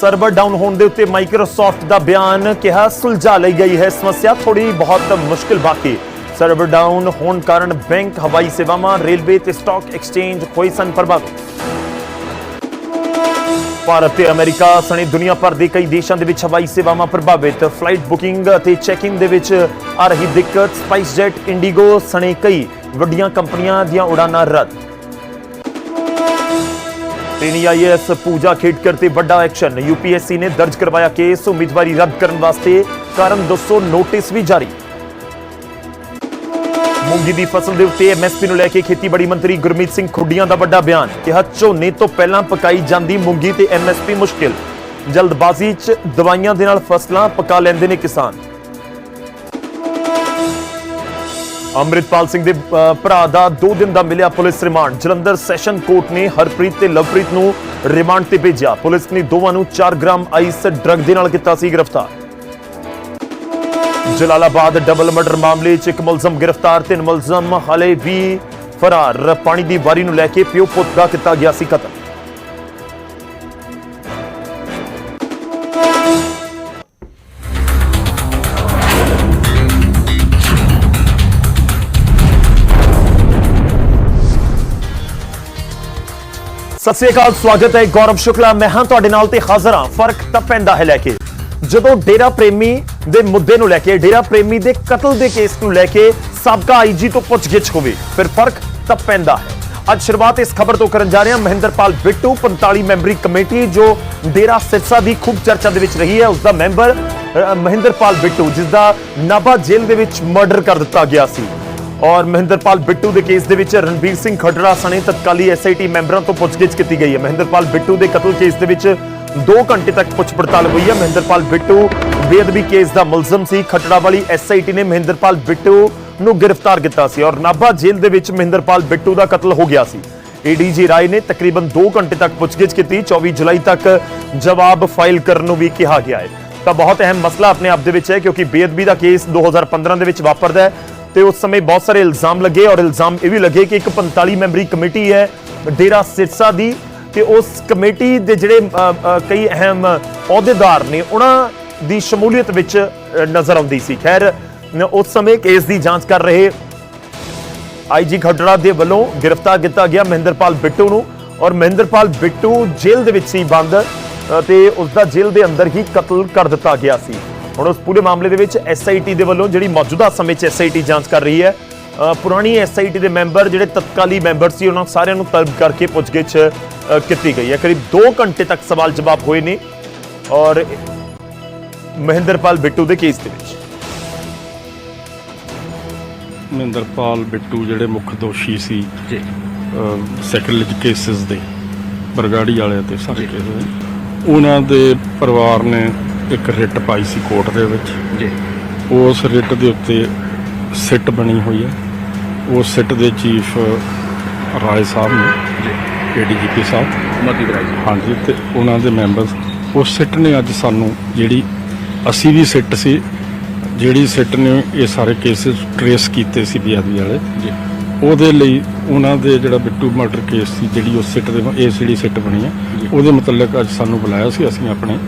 Server down ਹੋਣ ਦੇ ਉੱਤੇ ਮਾਈਕਰੋਸਾਫਟ ਦਾ ਬਿਆਨ ਕਿਹਾ, ਸੁਲਝਾ ਲਈ ਗਈ ਹੈ ਸਮੱਸਿਆ ਥੋੜੀ ਬਹੁਤ ਮੁਸ਼ਕਿਲ ਬਾਕੀ। ਸਰਵਰ ਡਾਊਨ ਹੋਣ ਕਾਰਨ ਬੈਂਕ ਹਵਾਈ ਸੇਵਾਵਾਂ, ਰੇਲਵੇ ਤੇ ਸਟਾਕ ਐਕਸਚੇਂਜ ਹੋਈ ਸਨ ਪ੍ਰਭਾਵਿਤ ਭਾਰਤ ਤੇ ਅਮਰੀਕਾ ਸਣੇ ਦੁਨੀਆ ਭਰ ਦੇ ਕਈ ਦੇਸ਼ਾਂ ਦੇ ਵਿੱਚ ਹਵਾਈ ਸੇਵਾਵਾਂ ਪ੍ਰਭਾਵਿਤ। ਫਲਾਈਟ ਬੁਕਿੰਗ ਅਤੇ ਚੈਕਿੰਗ ਦੇ ਵਿੱਚ ਆ ਰਹੀ ਦਿੱਕਤ। ਸਪਾਈਸ ਜੈਟ ਇੰਡੀਗੋ ਸਣੇ ਕਈ ਵੱਡੀਆਂ ਕੰਪਨੀਆਂ ਦੀਆਂ ਉਡਾਨਾਂ ਰੱਦ। ਟ੍ਰੇਨੀ ਆਈਐਸ ਪੂਜਾ ਖੇਡਕਰ ਤੇ ਵੱਡਾ ਐਕਸ਼ਨ। ਯੂਪੀਐਸਸੀ ਨੇ ਦਰਜ ਕਰਵਾਇਆ ਕੇਸ, ਉਮੀਦਵਾਰੀ ਰੱਦ ਕਰਨ ਵਾਸਤੇ ਕਾਰਨ ਦੱਸੋ, ਨੋਟਿਸ ਵੀ ਜਾਰੀ। ਮੂੰਗੀ ਦੀ ਫਸਲ ਦੇ ਉੱਤੇ ਐਮਐਸਪੀ ਨੂੰ ਲੈ ਕੇ ਖੇਤੀਬਾੜੀ ਮੰਤਰੀ ਗੁਰਮੀਤ ਸਿੰਘ ਖੁੱਡੀਆਂ ਦਾ ਵੱਡਾ ਬਿਆਨ, ਕਿਹਾ ਝੋਨੇ ਤੋਂ ਪਹਿਲਾਂ ਪਕਾਈ ਜਾਂਦੀ ਮੂੰਗੀ ਤੇ ਐਮਐਸਪੀ ਮੁਸ਼ਕਿਲ। ਜਲਦਬਾਜ਼ੀ 'ਚ ਦਵਾਈਆਂ ਦੇ ਨਾਲ ਫਸਲਾਂ ਪਕਾ ਲੈਂਦੇ ਨੇ ਕਿਸਾਨ। ਅੰਮ੍ਰਿਤਪਾਲ ਸਿੰਘ ਦੇ ਭਰਾ ਦਾ 2 ਦਿਨ ਦਾ ਮਿਲਿਆ police remand. Jalandhar session court ਨੇ ਹਰਪ੍ਰੀਤ ਤੇ ਲਵਪ੍ਰੀਤ ਨੂੰ ਰਿਮਾਂਡ ਤੇ ਭੇਜਿਆ। ਪੁਲਿਸ ਨੇ ਦੋਵਾਂ ਨੂੰ 4 ਗ੍ਰਾਮ ਆਈਸ ਡਰੱਗ ਦੇ ਨਾਲ ਕੀਤਾ ਸੀ ਗ੍ਰਿਫਤਾਰ। ਜਲਾਲਾਬਾਦ ਡਬਲ ਮਰਡਰ ਮਾਮਲੇ 'ਚ ਇੱਕ ਮੁਲਜ਼ਮ ਗ੍ਰਿਫਤਾਰ, ਤਿੰਨ ਮੁਲਜ਼ਮ ਹਲੇ ਵੀ ਫਰਾਰ। ਪਾਣੀ ਦੀ ਵਾਰੀ ਨੂੰ ਲੈ ਕੇ ਪਿਓ ਪੁੱਤ ਦਾ ਕੀਤਾ ਗਿਆ ਸੀ ਕਤਲ। ਸਤਿ ਸ੍ਰੀ ਅਕਾਲ, ਸਵਾਗਤ ਹੈ ਗੌਰਵ ਸ਼ੁਕਲਾ। ਮੈਂ ਹਾਂ ਤੁਹਾਡੇ ਨਾਲ ਤੇ ਹਾਜ਼ਰ ਹਾਂ। ਫ਼ਰਕ ਤਾਂ ਪੈਂਦਾ ਹੈ ਲੈ ਕੇ। ਜਦੋਂ ਡੇਰਾ ਪ੍ਰੇਮੀ ਦੇ ਮੁੱਦੇ ਨੂੰ ਲੈ ਕੇ, ਡੇਰਾ ਪ੍ਰੇਮੀ ਦੇ ਕਤਲ ਦੇ ਕੇਸ ਨੂੰ ਲੈ ਕੇ ਸਾਬਕਾ ਆਈਜੀ ਤੋਂ ਪੁੱਛਗਿੱਛ ਹੋਵੇ, ਫਿਰ ਫ਼ਰਕ ਤਾਂ ਪੈਂਦਾ ਹੈ। ਅੱਜ ਸ਼ੁਰੂਆਤ ਇਸ ਖਬਰ ਤੋਂ ਕਰਨ ਜਾ ਰਹੇ ਹਾਂ। ਮਹਿੰਦਰਪਾਲ ਬਿੱਟੂ 45 ਮੈਂਬਰੀ ਕਮੇਟੀ, ਜੋ ਡੇਰਾ ਸਿਰਸਾ ਦੀ ਖੂਬ ਚਰਚਾ ਦੇ ਵਿੱਚ ਰਹੀ ਹੈ। ਉਸ ਦਾ ਮੈਂਬਰ ਮਹਿੰਦਰਪਾਲ ਬਿੱਟੂ ਜਿਸ ਦਾ ਨਾਭਾ ਜੇਲ੍ਹ ਦੇ ਵਿੱਚ ਮਰਡਰ ਕਰ ਦਿੱਤਾ ਗਿਆ ਸੀ। ਔਰ ਮਹਿੰਦਰਪਾਲ ਬਿੱਟੂ ਦੇ ਕੇਸ ਦੇ ਵਿੱਚ ਰਣਬੀਰ ਸਿੰਘ ਖੱਟੜਾ ਸਣੇ ਤਤਕਾਲੀ ਐਸਆਈਟੀ ਮੈਂਬਰਾਂ ਤੋਂ ਪੁੱਛਗਿੱਛ ਕੀਤੀ ਗਈ ਹੈ। ਮਹਿੰਦਰਪਾਲ ਬਿੱਟੂ ਦੇ ਕਤਲ ਕੇਸ ਦੇ ਵਿੱਚ 2 ਘੰਟੇ ਤੱਕ ਪੁੱਛ ਪੜਤਾਲ ਹੋਈ ਹੈ। ਮਹਿੰਦਰਪਾਲ ਬਿੱਟੂ ਬੇਅਦਬੀ ਕੇਸ ਦਾ ਮੁਲਜ਼ਮ ਸੀ। ਖੱਟੜਾ ਵਾਲੀ ਐਸਆਈਟੀ ਨੇ ਮਹਿੰਦਰਪਾਲ ਬਿੱਟੂ ਨੂੰ ਗ੍ਰਿਫਤਾਰ ਕੀਤਾ ਸੀ ਔਰ ਨਾਭਾ ਜੇਲ੍ਹ ਦੇ ਵਿੱਚ ਮਹਿੰਦਰਪਾਲ ਬਿੱਟੂ ਦਾ ਕਤਲ ਹੋ ਗਿਆ ਸੀ। ਏਡੀਜੀ ਰਾਏ ਨੇ ਤਕਰੀਬਨ 2 ਘੰਟੇ ਤੱਕ ਪੁੱਛਗਿੱਛ ਕੀਤੀ। 24 ਜੁਲਾਈ ਤੱਕ ਜਵਾਬ ਫਾਈਲ ਕਰਨ ਨੂੰ ਵੀ ਕਿਹਾ ਗਿਆ ਹੈ। ਤਾਂ ਬਹੁਤ ਅਹਿਮ ਮਸਲਾ ਆਪਣੇ ਆਪ ਦੇ ਵਿੱਚ ਹੈ ਕਿਉਂਕਿ ਬੇਅਦਬੀ ਦਾ ਕੇਸ 2015 ਦੇ ਵਿੱਚ ਵਾਪਰਦਾ ਹੈ। ਤੇ ਉਸ ਸਮੇਂ ਬਹੁਤ ਸਾਰੇ ਇਲਜ਼ਾਮ ਲੱਗੇ ਔਰ ਇਲਜ਼ਾਮ ਇਹ ਵੀ ਲੱਗੇ ਕਿ ਇੱਕ 45 ਮੈਂਬਰੀ ਕਮੇਟੀ ਹੈ ਡੇਰਾ ਸਿਰਸਾ ਦੀ ਤੇ ਉਸ ਕਮੇਟੀ ਦੇ ਜਿਹੜੇ ਕਈ ਅਹਿਮ ਅਹੁਦੇਦਾਰ ਨੇ ਉਹਨਾਂ ਦੀ ਸ਼ਮੂਲੀਅਤ ਵਿੱਚ ਨਜ਼ਰ ਆਉਂਦੀ ਸੀ। ਖੈਰ ਉਸ ਸਮੇਂ ਕੇਸ ਦੀ ਜਾਂਚ ਕਰ ਰਹੇ ਆਈਜੀ ਖੱਟੜਾ ਦੇ ਵੱਲੋਂ ਗ੍ਰਿਫਤਾਰ ਕੀਤਾ ਗਿਆ ਮਹਿੰਦਰਪਾਲ ਬਿੱਟੂ ਨੂੰ ਔਰ ਮਹਿੰਦਰਪਾਲ ਬਿੱਟੂ ਜੇਲ੍ਹ ਦੇ ਵਿੱਚ ਸੀ ਬੰਦ ਅ, ਤੇ ਉਸ ਦਾ ਜੇਲ੍ਹ ਦੇ ਅੰਦਰ ਹੀ ਕਤਲ ਕਰ ਦਿੱਤਾ ਗਿਆ ਸੀ। ਹੁਣ ਉਸ ਪੂਰੇ ਮਾਮਲੇ ਦੇ ਵਿੱਚ ਐਸਆਈਟੀ ਦੇ ਵੱਲੋਂ ਜਿਹੜੀ ਮੌਜੂਦਾ ਸਮੇਂ 'ਚ ਐਸਆਈਟੀ ਜਾਂਚ ਕਰ ਰਹੀ ਹੈ ਪੁਰਾਣੀ ਐਸਆਈਟੀ ਦੇ ਮੈਂਬਰ ਜਿਹੜੇ ਤਤਕਾਲੀ ਮੈਂਬਰ ਸੀ ਉਹਨਾਂ ਸਾਰਿਆਂ ਨੂੰ ਤਲਬ ਕਰਕੇ ਪੁੱਛਗਿੱਛ ਕੀਤੀ ਗਈ ਹੈ। ਕਰੀਬ 2 ਘੰਟੇ ਤੱਕ ਸਵਾਲ ਜਵਾਬ ਹੋਏ ਨੇ ਔਰ ਮਹਿੰਦਰਪਾਲ ਬਿੱਟੂ ਦੇ ਕੇਸ ਦੇ ਵਿੱਚ। ਮਹਿੰਦਰਪਾਲ ਬਿੱਟੂ ਜਿਹੜੇ ਮੁੱਖ ਦੋਸ਼ੀ ਸੀ ਜੀ। ਸੈਕਰੇਜ ਕੇਸਿਸ ਦੇ ਬਰਗਾੜੀ ਵਾਲਿਆਂ ਤੇ ਸਾਰੇ ਕੇਸ ਦੇ ਉਹਨਾਂ ਦੇ ਪਰਿਵਾਰ ਨੇ ਇੱਕ ਰਿਟ ਪਾਈ ਸੀ ਕੋਰਟ ਦੇ ਵਿੱਚ। ਜੀ। ਉਸ ਰਿਟ ਦੇ ਉੱਤੇ ਸਿੱਟ ਬਣੀ ਹੋਈ ਹੈ। ਉਸ ਸਿੱਟ ਦੇ ਚੀਫ ਰਾਏ ਸਾਹਿਬ ਨੇ ਜੀ। ਏਡੀਜੀਪੀ ਸਾਹਿਬ। ਬਰਾਈ ਜੀ। ਹਾਂਜੀ ਤੇ ਉਹਨਾਂ ਦੇ ਮੈਂਬਰਸ। ਉਸ ਸਿੱਟ ਨੇ ਅੱਜ ਸਾਨੂੰ ਜਿਹੜੀ ਅਸੀਂ ਵੀ ਸਿੱਟ ਸੀ ਜਿਹੜੀ ਸਿੱਟ ਨੇ ਇਹ ਸਾਰੇ ਕੇਸਿਸ ਟਰੇਸ ਕੀਤੇ ਸੀ ਬੇਅਦਬੀ ਵਾਲੇ। ਜੀ। ਉਹਦੇ ਲਈ ਉਹਨਾਂ ਦੇ ਜਿਹੜਾ ਬਿੱਟੂ ਮਰਡਰ ਕੇਸ ਸੀ ਜਿਹੜੀ ਉਸ ਸਿੱਟ ਦੇ ਇਹ ਜਿਹੜੀ ਸਿੱਟ ਬਣੀ ਹੈ। ਉਹਦੇ ਮੁਤਲਕ ਅੱਜ ਸਾਨੂੰ ਬੁਲਾਇਆ ਸੀ ਅਸੀਂ ਆਪਣੇ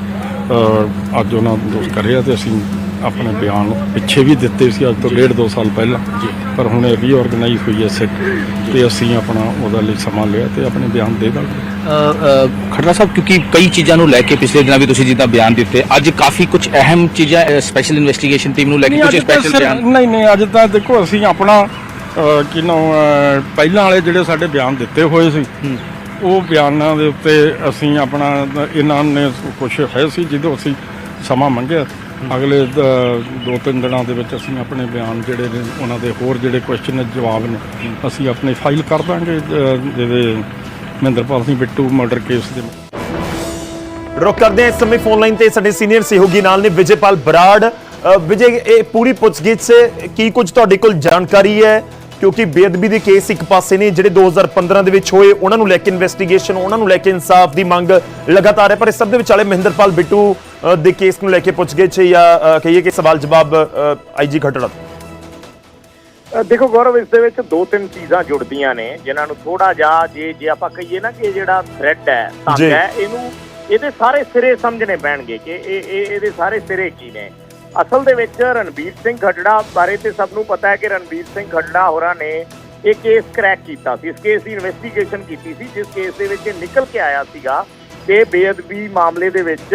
ਅੱਜ ਉਹਨਾਂ ਨੂੰ ਦੋਸ਼ ਕਰਿਆ ਤੇ ਅਸੀਂ ਆਪਣੇ ਬਿਆਨ ਪਿੱਛੇ ਵੀ ਦਿੱਤੇ ਸੀ ਅੱਜ ਤੋਂ ਡੇਢ ਦੋ ਸਾਲ ਪਹਿਲਾਂ। ਪਰ ਹੁਣ ਇਹ ਰੀਆਰਗਨਾਈਜ਼ ਹੋਈ ਹੈ ਸਿੱਟ ਤੇ ਅਸੀਂ ਆਪਣਾ ਉਹਦਾ ਲਈ ਸਮਾਂ ਲਿਆ ਤੇ ਆਪਣੇ ਬਿਆਨ ਦੇ ਦਾਂਗੇ ਖੜਰਾ ਸਾਹਿਬ ਕਿਉਂਕਿ ਕਈ ਚੀਜ਼ਾਂ ਨੂੰ ਲੈ ਕੇ ਪਿਛਲੇ ਦਿਨਾਂ ਵੀ ਤੁਸੀਂ ਜਿੱਦਾਂ ਬਿਆਨ ਦਿੱਤੇ ਅੱਜ ਕਾਫੀ ਕੁਝ ਅਹਿਮ ਚੀਜ਼ਾਂ ਸਪੈਸ਼ਲ ਇਨਵੈਸਟੀਗੇਸ਼ਨ ਟੀਮ ਨੂੰ ਲੈ ਕੇ ਕੁਝ ਸਪੈਸ਼ਲ ਬਿਆਨ ਨਹੀਂ ਨਹੀਂ ਅੱਜ ਤਾਂ ਦੇਖੋ ਅਸੀਂ ਆਪਣਾ ਅਹ, ਕੀ ਨਾਮ ਅਹ, ਪਹਿਲਾਂ ਵਾਲੇ ਜਿਹੜੇ ਸਾਡੇ ਬਿਆਨ ਦਿੱਤੇ ਹੋਏ ਸੀ। ਉਹ ਬਿਆਨਾਂ ਦੇ ਉੱਤੇ ਅਸੀਂ ਆਪਣਾ ਇਹਨਾਂ ਨੇ ਕੁਝ ਹੈ ਸੀ ਜਦੋਂ ਅਸੀਂ ਸਮਾਂ ਮੰਗਿਆ। ਅਗਲੇ ਦੋ ਤਿੰਨ ਦਿਨਾਂ ਦੇ ਵਿੱਚ ਅਸੀਂ ਆਪਣੇ ਬਿਆਨ ਜਿਹੜੇ ਨੇ ਉਹਨਾਂ ਦੇ ਹੋਰ ਜਿਹੜੇ ਕੁਐਸਚਨ ਜਵਾਬ ਨੇ ਅਸੀਂ ਆਪਣੇ ਫਾਈਲ ਕਰ ਦਾਂਗੇ ਅਹ, ਜਿਹਦੇ ਮਹਿੰਦਰਪਾਲ ਸਿੰਘ ਬਿੱਟੂ ਮਰਡਰ ਕੇਸ ਦੇ। ਰੁਕ ਕਰਦੇ ਹਾਂ ਇਸ ਸਮੇਂ ਫੋਨ ਲਾਈਨ ਤੇ ਸਾਡੇ ਸੀਨੀਅਰ ਸਹਿਯੋਗੀ ਨਾਲ ਨੇ ਵਿਜੇਪਾਲ ਬਰਾੜ। ਵਿਜੇ ਇਹ ਪੂਰੀ ਪੁੱਛਗਿੱਛ ਕੀ ਕੁਝ ਤੁਹਾਡੇ ਕੋਲ ਜਾਣਕਾਰੀ ਹੈ? ਕਿਉਂਕਿ ਬੇਅਦਬੀ ਦੇ ਕੇਸ ਇੱਕ ਪਾਸੇ ਨੇ ਜਿਹੜੇ 2015 ਦੇ ਵਿੱਚ ਹੋਏ ਉਹਨਾਂ ਨੂੰ ਲੈ ਕੇ ਇਨਵੈਸਟੀਗੇਸ਼ਨ ਉਹਨਾਂ ਨੂੰ ਲੈ ਕੇ ਇਨਸਾਫ ਦੀ ਮੰਗ ਲਗਾਤਾਰ ਹੈ। ਪਰ ਇਸ ਸਭ ਦੇ ਵਿਚਾਲੇ ਮਹਿੰਦਰਪਾਲ ਬਿੱਟੂ ਦੇ ਕੇਸ ਨੂੰ ਲੈ ਕੇ ਪੁੱਛਗਿੱਛ ਜਾਂ ਕਹੀਏ ਕਿ ਸਵਾਲ ਜਵਾਬ ਆਈਜੀ ਅ, ਦੇਖੋ ਗੌਰਵ ਇਸ ਦੇ ਵਿੱਚ ਦੋ ਤਿੰਨ ਚੀਜ਼ਾਂ ਜੁੜਦੀਆਂ ਨੇ ਜਿਨ੍ਹਾਂ ਨੂੰ ਥੋੜਾ ਜਿਹਾ ਜੇ ਜੇ ਆਪਾਂ ਕਹੀਏ ਨਾ ਕਿ ਇਹ ਜਿਹੜਾ ਥ੍ਰੈਡ ਹੈ। ਧੰਗ ਹੈ ਇਹਨੂੰ ਇਹਦੇ ਸਾਰੇ ਸਿਰੇ ਸਮਝਣੇ ਪੈਣਗੇ ਕਿ ਇਹ ਇਹ ਇਹਦੇ ਸਾਰੇ ਸਿਰੇ ਕੀ ਨੇ। ਅਸਲ ਦੇ ਵਿੱਚ ਰਣਬੀਰ ਸਿੰਘ ਖੱਡੜਾ ਬਾਰੇ ਤੇ ਸਭ ਨੂੰ ਪਤਾ ਹੈ ਕਿ ਰਣਬੀਰ ਸਿੰਘ ਖੱਡੜਾ ਹੋਰਾਂ ਨੇ ਇਹ ਕੇਸ ਕ੍ਰੈਕ ਕੀਤਾ ਸੀ। ਇਸ ਕੇਸ ਦੀ ਇਨਵੈਸਟੀਗੇਸ਼ਨ ਕੀਤੀ ਸੀ, ਜਿਸ ਕੇਸ ਦੇ ਵਿੱਚ ਨਿਕਲ ਕੇ ਆਇਆ ਸੀਗਾ ਕਿ ਬੇਅਦਬੀ ਮਾਮਲੇ ਦੇ ਵਿੱਚ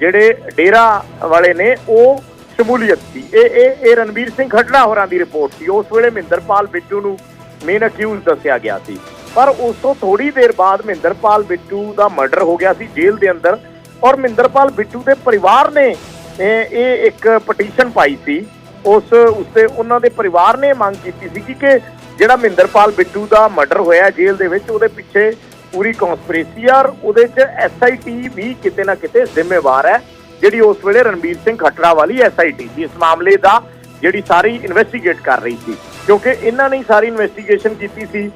ਜਿਹੜੇ ਡੇਰਾ ਵਾਲੇ ਨੇ, ਉਹ ਸ਼ਮੂਲੀਅਤ ਸੀ। ਇਹ ਇਹ ਇਹ ਰਣਬੀਰ ਸਿੰਘ ਖੱਡੜਾ ਹੋਰਾਂ ਦੀ ਰਿਪੋਰਟ ਸੀ। ਉਸ ਵੇਲੇ ਮਹਿੰਦਰਪਾਲ ਬਿੱਟੂ ਨੂੰ ਮੇਨ ਅਕਿਊਜ਼ ਦੱਸਿਆ ਗਿਆ ਸੀ। ਪਰ ਉਸ ਤੋਂ ਥੋੜੀ ਦੇਰ ਬਾਅਦ ਮਹਿੰਦਰਪਾਲ ਬਿੱਟੂ ਦਾ ਮਰਡਰ ਹੋ ਗਿਆ ਸੀ ਜੇਲ੍ਹ ਦੇ ਅੰਦਰ ਔਰ ਮਹਿੰਦਰਪਾਲ ਬਿੱਟੂ ਦੇ ਪਰਿਵਾਰ ਨੇ ਇਹ ਇਹ ਇੱਕ ਪਟੀਸ਼ਨ ਪਾਈ ਸੀ। ਉਸ ਉਸਤੇ ਉਹਨਾਂ ਦੇ ਪਰਿਵਾਰ ਨੇ ਮੰਗ ਕੀਤੀ ਸੀ ਕਿ ਜਿਹੜਾ ਮਹਿੰਦਰਪਾਲ ਬਿੱਟੂ ਦਾ ਮਰਡਰ ਹੋਇਆ ਜੇਲ੍ਹ ਦੇ ਵਿੱਚ ਉਹਦੇ ਪਿੱਛੇ ਪੂਰੀ ਕਨਸਪੀਰੇਸੀ ਆ ਉਹਦੇ 'ਚ ਐਸਆਈਟੀ ਵੀ ਕਿਤੇ ਨਾ ਕਿਤੇ ਜ਼ਿੰਮੇਵਾਰ ਹੈ। ਜਿਹੜੀ ਉਸ ਵੇਲੇ ਰਣਬੀਰ ਸਿੰਘ ਖੱਟੜਾ ਵਾਲੀ ਐਸਆਈਟੀ ਸੀ। ਇਸ ਮਾਮਲੇ ਦਾ ਜਿਹੜੀ ਸਾਰੀ ਇਨਵੈਸਟੀਗੇਟ ਕਰ ਰਹੀ ਸੀ। ਕਿਉਂਕਿ ਇਹਨਾਂ ਨੇ ਸਾਰੀ ਇਨਵੈਸਟੀਗੇਸ਼ਨ ਕੀਤੀ ਸੀ।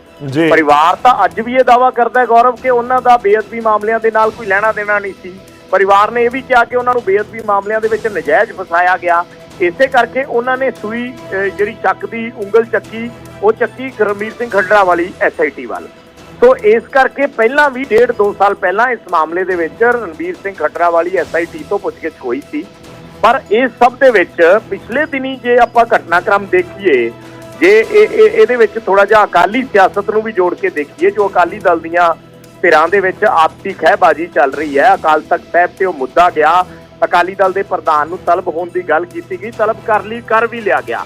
ਪਰਿਵਾਰ ਤਾਂ ਅੱਜ ਵੀ ਇਹ ਦਾਵਾ ਕਰਦਾ ਹੈ ਗੌਰਵ ਕਿ ਉਹਨਾਂ ਦਾ ਬੇਅਦਬੀ ਮਾਮਲਿਆਂ ਦੇ ਨਾਲ ਕੋਈ ਲੈਣਾ ਦੇਣਾ ਨਹੀਂ ਸੀ। ਪਰਿਵਾਰ ਨੇ ਇਹ ਵੀ ਕਿਹਾ ਕਿ ਉਹਨਾਂ ਨੂੰ ਬੇਅਦਬੀ ਮਾਮਲਿਆਂ ਦੇ ਵਿੱਚ ਨਜਾਇਜ਼ ਫਸਾਇਆ ਗਿਆ। ਇਸੇ ਕਰਕੇ ਉਹਨਾਂ ਨੇ ਸੂਈ ਜਿਹੜੀ ਚੱਕ ਦੀ ਉਂਗਲ ਚੱਕੀ, ਉਹ ਚੱਕੀ ਕਰਮੀਰ ਸਿੰਘ ਖੱਡਰਾ ਵਾਲੀ ਐਸਆਈਟੀ ਵੱਲ। ਸੋ ਇਸ ਕਰਕੇ ਪਹਿਲਾਂ ਵੀ ਡੇਢ ਦੋ ਸਾਲ ਪਹਿਲਾਂ ਇਸ ਮਾਮਲੇ ਦੇ ਵਿੱਚ ਰਣਬੀਰ ਸਿੰਘ ਖੱਟਰਾ ਵਾਲੀ ਐਸਆਈਟੀ ਤੋਂ ਪੁੱਛਗਿੱਛ ਹੋਈ ਸੀ। ਪਰ ਇਸ ਸਭ ਦੇ ਵਿੱਚ ਪਿਛਲੇ ਦਿਨੀ ਜੇ ਆਪਾਂ ਘਟਨਾਕ੍ਰਮ ਦੇਖੀਏ, ਜੇ ਇਹਦੇ ਵਿੱਚ ਥੋੜਾ ਜਿਹਾ ਅਕਾਲੀ ਸਿਆਸਤ ਨੂੰ ਵੀ ਜੋੜ ਕੇ ਦੇਖੀਏ, ਜੋ ਅਕਾਲੀ ਦਲ ਦੀਆਂ ਧਿਰਾਂ ਦੇ ਵਿੱਚ ਆਪਸੀ ਖਹਿਬਾਜ਼ੀ ਚੱਲ ਰਹੀ ਹੈ। ਅਕਾਲ ਤਖਤ ਸਾਹਿਬ ਤੇ ਉਹ ਮੁੱਦਾ ਗਿਆ। ਅਕਾਲੀ ਦਲ ਦੇ ਪ੍ਰਧਾਨ ਨੂੰ ਤਲਬ ਹੋਣ ਦੀ ਗੱਲ ਕੀਤੀ ਗਈ। ਤਲਬ ਕਰ ਲਈ ਕਰ ਵੀ ਲਿਆ ਗਿਆ।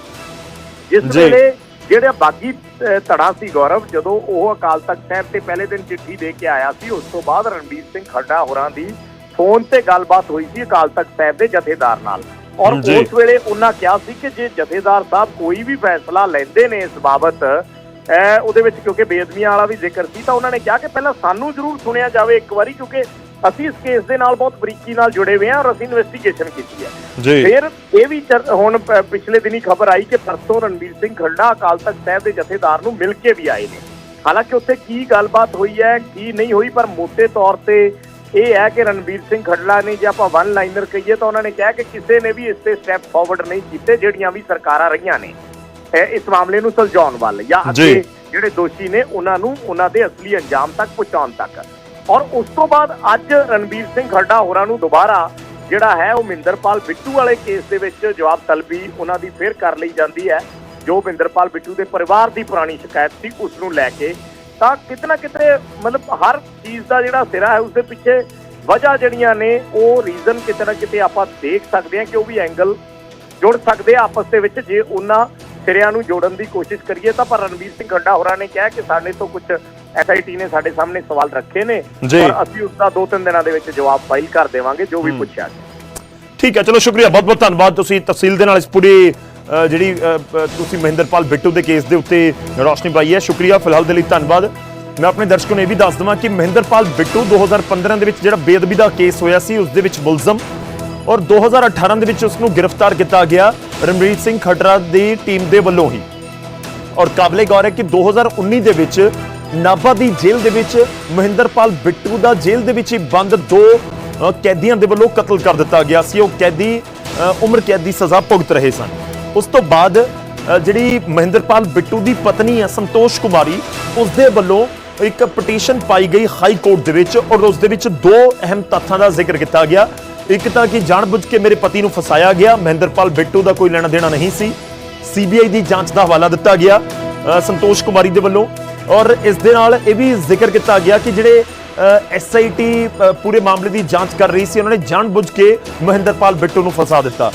ਜਿਸ। ਵੇਲੇ ਜਿਹੜੇ ਬਾਗੀ ਧੜਾ ਸੀ ਗੌਰਵ ਜਦੋਂ ਉਹ ਅਕਾਲ ਤਖਤ ਸਾਹਿਬ ਤੇ ਪਹਿਲੇ ਦਿਨ ਚਿੱਠੀ ਦੇ ਕੇ ਆਇਆ ਸੀ ਉਸ ਤੋਂ ਬਾਅਦ ਰਣਬੀਰ ਸਿੰਘ ਖੱਡਾ ਹੋਰਾਂ ਦੀ ਫੋਨ ਤੇ ਗੱਲਬਾਤ ਹੋਈ ਸੀ ਅਕਾਲ ਤਖਤ ਸਾਹਿਬ ਦੇ ਜਥੇਦਾਰ ਨਾਲ। ਔਰ। ਉਸ ਵੇਲੇ ਉਹਨਾਂ ਕਿਹਾ ਸੀ ਕਿ ਜੇ ਜਥੇਦਾਰ ਸਾਹਿਬ ਕੋਈ ਵੀ ਫੈਸਲਾ ਲੈਂਦੇ ਨੇ ਇਸ ਬਾਬਤ ਉਹਦੇ ਵਿੱਚ ਕਿਉਂਕਿ ਬੇਅਦਬੀਆਂ ਵਾਲਾ ਵੀ ਜ਼ਿਕਰ ਸੀ ਤਾਂ ਉਹਨਾਂ ਨੇ ਕਿਹਾ ਕਿ ਪਹਿਲਾਂ ਸਾਨੂੰ ਜ਼ਰੂਰ ਸੁਣਿਆ ਜਾਵੇ ਇੱਕ ਵਾਰੀ ਕਿਉਂਕਿ ਅਸੀਂ ਇਸ ਕੇਸ ਦੇ ਨਾਲ ਬਹੁਤ ਬਰੀਕੀ ਨਾਲ ਜੁੜੇ ਹੋਏ ਹਾਂ ਔਰ ਅਸੀਂ ਇਨਵੈਸਟੀਗੇਸ਼ਨ ਕੀਤੀ ਹੈ। ਫਿਰ ਇਹ ਵੀ ਹੁਣ ਪਿਛਲੇ ਦਿਨੀ ਖਬਰ ਆਈ ਕਿ ਪਰਸੋਂ ਰਣਬੀਰ ਸਿੰਘ ਖੱਡਾ ਅਕਾਲ ਤਖਤ ਸਾਹਿਬ ਦੇ ਜਥੇਦਾਰ ਨੂੰ ਮਿਲ ਕੇ ਵੀ ਆਏ ਨੇ। ਹਾਲਾਂਕਿ ਉੱਥੇ ਕੀ ਗੱਲਬਾਤ ਹੋਈ ਹੈ ਕੀ ਨਹੀਂ ਹੋਈ ਪਰ ਮੋٹے ਤੌਰ ਤੇ ਇਹ ਹੈ ਕਿ ਰਣਬੀਰ ਸਿੰਘ ਖੱਡਾ ਨੇ ਜੇ ਆਪਾਂ ਵਨ ਲਾਈਨਰ ਕਹੀਏ ਤਾਂ ਉਹਨਾਂ ਨੇ ਕਿਹਾ ਕਿ ਕਿਸੇ ਨੇ ਵੀ ਇਸ ਤੇ ਸਟੈਪ ਫਾਰਵਰਡ ਨਹੀਂ ਕੀਤੇ ਜਿਹੜੀਆਂ ਵੀ ਸਰਕਾਰਾਂ ਰਹੀਆਂ ਨੇ। ਇਸ ਮਾਮਲੇ ਨੂੰ ਸੁਲਝਾਉਣ ਵੱਲ ਜਾਂ। ਅੱਗੇ ਜਿਹੜੇ ਦੋਸ਼ੀ ਨੇ ਉਹਨਾਂ ਨੂੰ ਉਹਨਾਂ ਦੇ ਅਸਲੀ ਅੰਜਾਮ ਤੱਕ ਪਹੁੰਚਾਉਣ ਤੱਕ ਔਰ ਉਸ ਤੋਂ ਬਾਅਦ ਅੱਜ ਰਣਬੀਰ ਸਿੰਘ ਖੱਡਾ ਹੋਰਾਂ ਨੂੰ ਦੁਬਾਰਾ ਜਿਹੜਾ ਹੈ ਉਹ ਮਹਿੰਦਰਪਾਲ ਬਿੱਟੂ ਵਾਲੇ ਕੇਸ ਦੇ ਵਿੱਚ ਜਵਾਬ ਤਲਬੀ ਉਹਨਾਂ ਦੀ ਫੇਰ ਕਰ ਲਈ ਜਾਂਦੀ ਹੈ ਜੋ ਮਹਿੰਦਰਪਾਲ ਬਿੱਟੂ ਦੇ ਪਰਿਵਾਰ ਦੀ ਪੁਰਾਣੀ ਸ਼ਿਕਾਇਤ ਸੀ ਉਸ ਨੂੰ ਲੈ ਕੇ ਤਾਂ ਕਿਤੇ ਨਾ ਕਿਤੇ ਮਤਲਬ ਹਰ ਚੀਜ਼ ਦਾ ਜਿਹੜਾ ਸਿਰਾ ਹੈ ਉਸ ਦੇ ਪਿੱਛੇ ਵਜ੍ਹਾ ਜਿਹੜੀਆਂ ਨੇ ਉਹ ਰੀਜ਼ਨ ਕਿਤੇ ਨਾ ਕਿਤੇ ਆਪਾਂ ਦੇਖ ਸਕਦੇ ਹਾਂ ਕਿ ਉਹ ਵੀ ਐਂਗਲ ਜੁੜ ਸਕਦੇ ਆ ਆਪਸ ਦੇ ਵਿੱਚ ਜੇ ਉਹਨਾਂ ਸਿਰਿਆਂ ਨੂੰ ਜੋੜਨ ਦੀ ਕੋਸ਼ਿਸ਼ ਕਰੀਏ ਤਾਂ ਪਰ ਰਣਵੀਰ ਸਿੰਘ ਖੱਡਾ ਹੋਰਾਂ ਨੇ ਕਿਹਾ ਕਿ ਸਾਡੇ ਤੋਂ ਕੁਝ ਐਸਆਈਟੀ ਨੇ ਸਾਡੇ ਸਾਹਮਣੇ ਸਵਾਲ ਰੱਖੇ ਨੇ। ਔਰ ਅਸੀਂ ਉਸ ਦਾ ਦੋ ਤਿੰਨ ਦਿਨਾਂ ਦੇ ਵਿੱਚ ਜਵਾਬ ਫਾਈਲ ਕਰ ਦੇਵਾਂਗੇ ਜੋ ਵੀ ਪੁੱਛਿਆ ਠੀਕ ਹੈ ਚਲੋ ਸ਼ੁਕਰੀਆ ਬਹੁਤ ਬਹੁਤ ਧੰਨਵਾਦ। ਤੁਸੀਂ ਤਫਸੀਲ ਦੇ ਨਾਲ ਇਸ ਪੂਰੀ ਜਿਹੜੀ ਤੁਸੀਂ ਮਹਿੰਦਰਪਾਲ ਬਿੱਟੂ ਦੇ ਕੇਸ ਦੇ ਉੱਤੇ ਰੋਸ਼ਨੀ ਪਾਈ ਹੈ। ਸ਼ੁਕਰੀਆ ਫਿਲਹਾਲ ਦੇ ਲਈ ਧੰਨਵਾਦ। ਮੈਂ ਆਪਣੇ ਦਰਸ਼ਕਾਂ ਨੂੰ ਇਹ ਵੀ ਦੱਸ ਦਵਾਂ ਕਿ ਮਹਿੰਦਰਪਾਲ ਬਿੱਟੂ 2015 ਦੇ ਵਿੱਚ ਜਿਹੜਾ ਬੇਅਦਬੀ ਦਾ ਕੇਸ ਹੋਇਆ ਸੀ ਉਸ ਦੇ ਵਿੱਚ ਮੁਲਜ਼ਮ ਔਰ 2018 ਦੇ ਵਿੱਚ ਉਸ ਨੂੰ ਗ੍ਰਿਫਤਾਰ ਕੀਤਾ ਗਿਆ ਰਣਜੀਤ ਸਿੰਘ ਖੱਟਰਾ ਦੀ ਟੀਮ ਦੇ ਵੱਲੋਂ ਹੀ। ਔਰ ਕਾਬਲੇ ਗੌਰ ਹੈ ਕਿ 2019 ਦੇ ਵਿੱਚ ਨਾਭਾ ਦੀ ਜੇਲ੍ਹ ਦੇ ਵਿੱਚ ਮਹਿੰਦਰਪਾਲ ਬਿੱਟੂ ਦਾ ਜੇਲ੍ਹ ਦੇ ਵਿੱਚ ਹੀ ਬੰਦ ਦੋ ਕੈਦੀਆਂ ਦੇ ਵੱਲੋਂ ਕਤਲ ਕਰ ਦਿੱਤਾ ਗਿਆ ਸੀ। ਉਹ ਕੈਦੀ ਉਮਰ ਕੈਦ ਦੀ ਸਜ਼ਾ ਭੁਗਤ ਰਹੇ ਸਨ। ਉਸ ਤੋਂ ਬਾਅਦ ਜਿਹੜੀ ਮਹਿੰਦਰਪਾਲ ਬਿੱਟੂ ਦੀ ਪਤਨੀ ਹੈ ਸੰਤੋਸ਼ ਕੁਮਾਰੀ ਉਸ ਦੇ ਵੱਲੋਂ ਇੱਕ ਪਟੀਸ਼ਨ ਪਾਈ ਗਈ ਹਾਈ ਕੋਰਟ ਦੇ ਵਿੱਚ ਔਰ ਉਸ ਦੇ ਵਿੱਚ ਦੋ ਅਹਿਮ ਤੱਥਾਂ ਦਾ ਜ਼ਿਕਰ ਕੀਤਾ ਗਿਆ। ਇੱਕ ਤਾਂ ਕਿ ਜਾਣਬੁੱਝ ਕੇ ਮੇਰੇ ਪਤੀ ਨੂੰ ਫਸਾਇਆ ਗਿਆ, ਮਹਿੰਦਰਪਾਲ ਬਿੱਟੂ ਦਾ ਕੋਈ ਲੈਣਾ ਦੇਣਾ ਨਹੀਂ ਸੀ। ਸੀਬੀਆਈ ਦੀ ਜਾਂਚ ਦਾ ਹਵਾਲਾ ਦਿੱਤਾ ਗਿਆ ਸੰਤੋਸ਼ ਕੁਮਾਰੀ ਦੇ ਵੱਲੋਂ। ਔਰ ਇਸ ਦੇ ਨਾਲ ਇਹ ਵੀ ਜ਼ਿਕਰ ਕੀਤਾ ਗਿਆ ਕਿ ਜਿਹੜੇ ਐਸਆਈਟੀ ਪੂਰੇ ਮਾਮਲੇ ਦੀ ਜਾਂਚ ਕਰ ਰਹੀ ਸੀ, ਉਹਨਾਂ ਨੇ ਜਾਣਬੁੱਝ ਕੇ ਮਹਿੰਦਰਪਾਲ ਬਿੱਟੂ ਨੂੰ ਫਸਾ ਦਿੱਤਾ।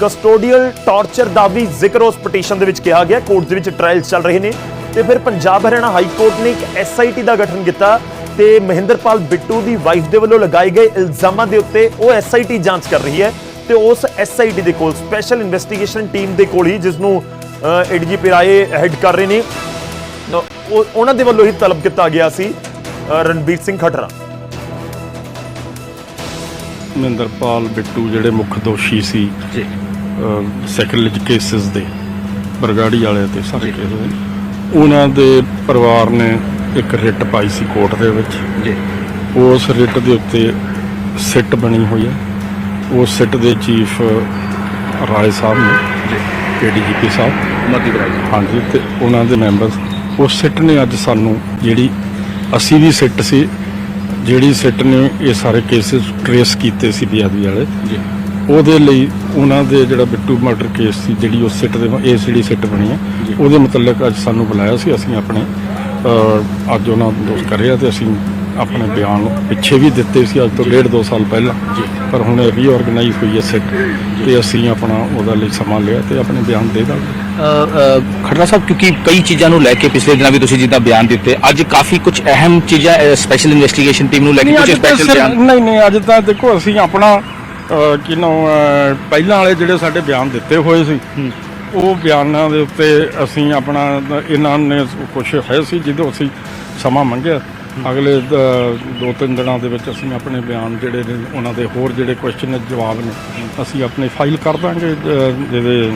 ਕਸਟੋਡੀਅਲ ਟਾਰਚਰ ਦਾ ਵੀ ਜ਼ਿਕਰ ਉਸ ਪਟੀਸ਼ਨ ਦੇ ਵਿੱਚ ਕਿਹਾ ਗਿਆ, ਕੋਰਟ ਦੇ ਵਿੱਚ ਟ੍ਰਾਇਲਸ ਚੱਲ ਰਹੇ ਨੇ। ਤੇ ਫਿਰ ਪੰਜਾਬ ਹਰਿਆਣਾ ਹਾਈ ਕੋਰਟ ਨੇ ਇੱਕ ਐਸਆਈਟੀ ਦਾ ਗਠਨ ਕੀਤਾ। ਤੇ ਮਹਿੰਦਰਪਾਲ ਬਿੱਟੂ ਦੀ ਵਾਈਫ ਦੇ ਵੱਲੋਂ ਲਗਾਏ ਗਏ ਇਲਜ਼ਾਮਾਂ ਦੇ ਉੱਤੇ ਉਹ ਐਸਆਈਟੀ ਜਾਂਚ ਕਰ ਰਹੀ ਹੈ ਤੇ ਉਸ ਐਸਆਈਟੀ ਦੇ ਕੋਲ ਸਪੈਸ਼ਲ ਇਨਵੈਸਟੀਗੇਸ਼ਨ ਟੀਮ ਦੇ ਕੋਲ ਹੀ ਜਿਸ ਨੂੰ ਏਡੀਜੀਪੀ ਰਾਏ ਹੈਡ ਕਰ ਰਹੇ ਨੇ। ਉਹਨਾਂ ਦੇ ਵੱਲੋਂ ਹੀ ਤਲਬ ਕੀਤਾ ਗਿਆ ਸੀ ਰਣਬੀਰ ਸਿੰਘ ਖੱਟਰਾ। ਮਹਿੰਦਰਪਾਲ ਬਿੱਟੂ ਜਿਹੜੇ ਮੁੱਖ ਦੋਸ਼ੀ ਸੀ ਜੀ। ਕੇਸਿਸ ਦੇ ਬਰਗਾੜੀ ਵਾਲੇ ਤੇ ਸਾਰੇ ਕੇਸ ਉਹਨਾਂ ਦੇ ਪਰਿਵਾਰ ਨੇ ਇੱਕ ਰਿਟ ਪਾਈ ਸੀ ਕੋਰਟ ਦੇ ਵਿੱਚ। ਜੀ। ਉਸ ਰਿਟ ਦੇ ਉੱਤੇ ਸਿੱਟ ਬਣੀ ਹੋਈ ਹੈ। ਉਸ ਸਿੱਟ ਦੇ ਚੀਫ ਰਾਏ ਸਾਹਿਬ ਨੇ ਜੀ। ਏਡੀਜੀਪੀ ਸਾਹਿਬ। ਮਤੀ ਬਰਾਜ ਹਾਂਜੀ ਤੇ ਉਹਨਾਂ ਦੇ ਮੈਂਬਰਸ ਉਸ ਸਿੱਟ ਨੇ ਅੱਜ ਸਾਨੂੰ ਜਿਹੜੀ ਅਸੀਂ ਦੀ ਸਿੱਟ ਸੀ ਜਿਹੜੀ ਸਿੱਟ ਨੇ ਇਹ ਸਾਰੇ ਕੇਸਿਸ ਟਰੇਸ ਕੀਤੇ ਸੀ ਬੇਅਦਬੀ ਵਾਲੇ। ਜੀ। ਉਹਦੇ ਲਈ ਉਹਨਾਂ ਦੇ ਜਿਹੜਾ ਬਿੱਟੂ ਮਰਡਰ ਕੇਸ ਸੀ ਜਿਹੜੀ ਉਸ ਸਿੱਟ ਦੇ ਇਹ ਜਿਹੜੀ ਸਿੱਟ ਬਣੀ ਹੈ ਉਹਦੇ ਮੁਤਲਕ ਅੱਜ ਸਾਨੂੰ ਬੁਲਾਇਆ ਸੀ ਅਸੀਂ ਆਪਣੇ ਅੱਜ ਉਹਨਾਂ ਨੂੰ ਕਰਿਆ ਤੇ ਅਸੀਂ ਆਪਣੇ ਬਿਆਨ ਪਿੱਛੇ ਵੀ ਦਿੱਤੇ ਸੀ ਅੱਜ ਤੋਂ ਡੇਢ ਦੋ ਸਾਲ ਪਹਿਲਾਂ। ਪਰ ਹੁਣ ਰੀਆਰਗੇਨਾਈਜ਼ ਹੋਈ ਹੈ ਸਿੱਟ ਤੇ ਅਸੀਂ ਆਪਣਾ ਉਹਦਾ ਲਈ ਸਮਾਂ ਲਿਆ ਤੇ ਆਪਣੇ ਬਿਆਨ ਦੇ ਦਾਂਗੇ। ਖੜਰਾ ਸਾਹਿਬ ਕਿਉਂਕਿ ਕਈ ਚੀਜ਼ਾਂ ਨੂੰ ਲੈ ਕੇ ਪਿਛਲੇ ਦਿਨਾਂ ਵੀ ਤੁਸੀਂ ਜਿੱਦਾਂ ਬਿਆਨ ਦਿੱਤੇ ਅੱਜ ਕਾਫੀ ਕੁਝ ਅਹਿਮ ਚੀਜ਼ਾਂ ਸਪੈਸ਼ਲ ਇਨਵੈਸਟੀਗੇਸ਼ਨ ਟੀਮ ਨੂੰ ਲੈ ਕੇ ਕੁਝ ਸਪੈਸ਼ਲ ਬਿਆਨ ਨਹੀਂ ਨਹੀਂ ਅੱਜ ਤਾਂ ਦੇਖੋ ਅਸੀਂ ਆਪਣਾ ਕਿਨੋਂ ਪਹਿਲਾਂ ਵਾਲੇ ਜਿਹੜੇ ਸਾਡੇ ਬਿਆਨ ਦਿੱਤੇ ਹੋਏ ਸੀ ਉਹ ਬਿਆਨਾਂ ਦੇ ਉੱਤੇ ਅਸੀਂ ਆਪਣਾ ਇਹਨਾਂ ਨੇ ਕੁਝ ਹੈ ਸੀ ਜਿਹਦੇ ਅਸੀਂ ਸਮਾਂ ਮੰਗਿਆ। ਅਗਲੇ ਦੋ ਤਿੰਨ ਦਿਨਾਂ ਦੇ ਵਿੱਚ ਅਸੀਂ ਆਪਣੇ ਬਿਆਨ ਜਿਹੜੇ ਨੇ ਉਹਨਾਂ ਦੇ ਹੋਰ ਜਿਹੜੇ ਕੁਐਸਚਨ ਨੇ ਜਵਾਬ ਨੇ ਅਸੀਂ ਆਪਣੇ ਫਾਈਲ ਕਰ ਦਾਂਗੇ ਅਹ, ਜਿਹਦੇ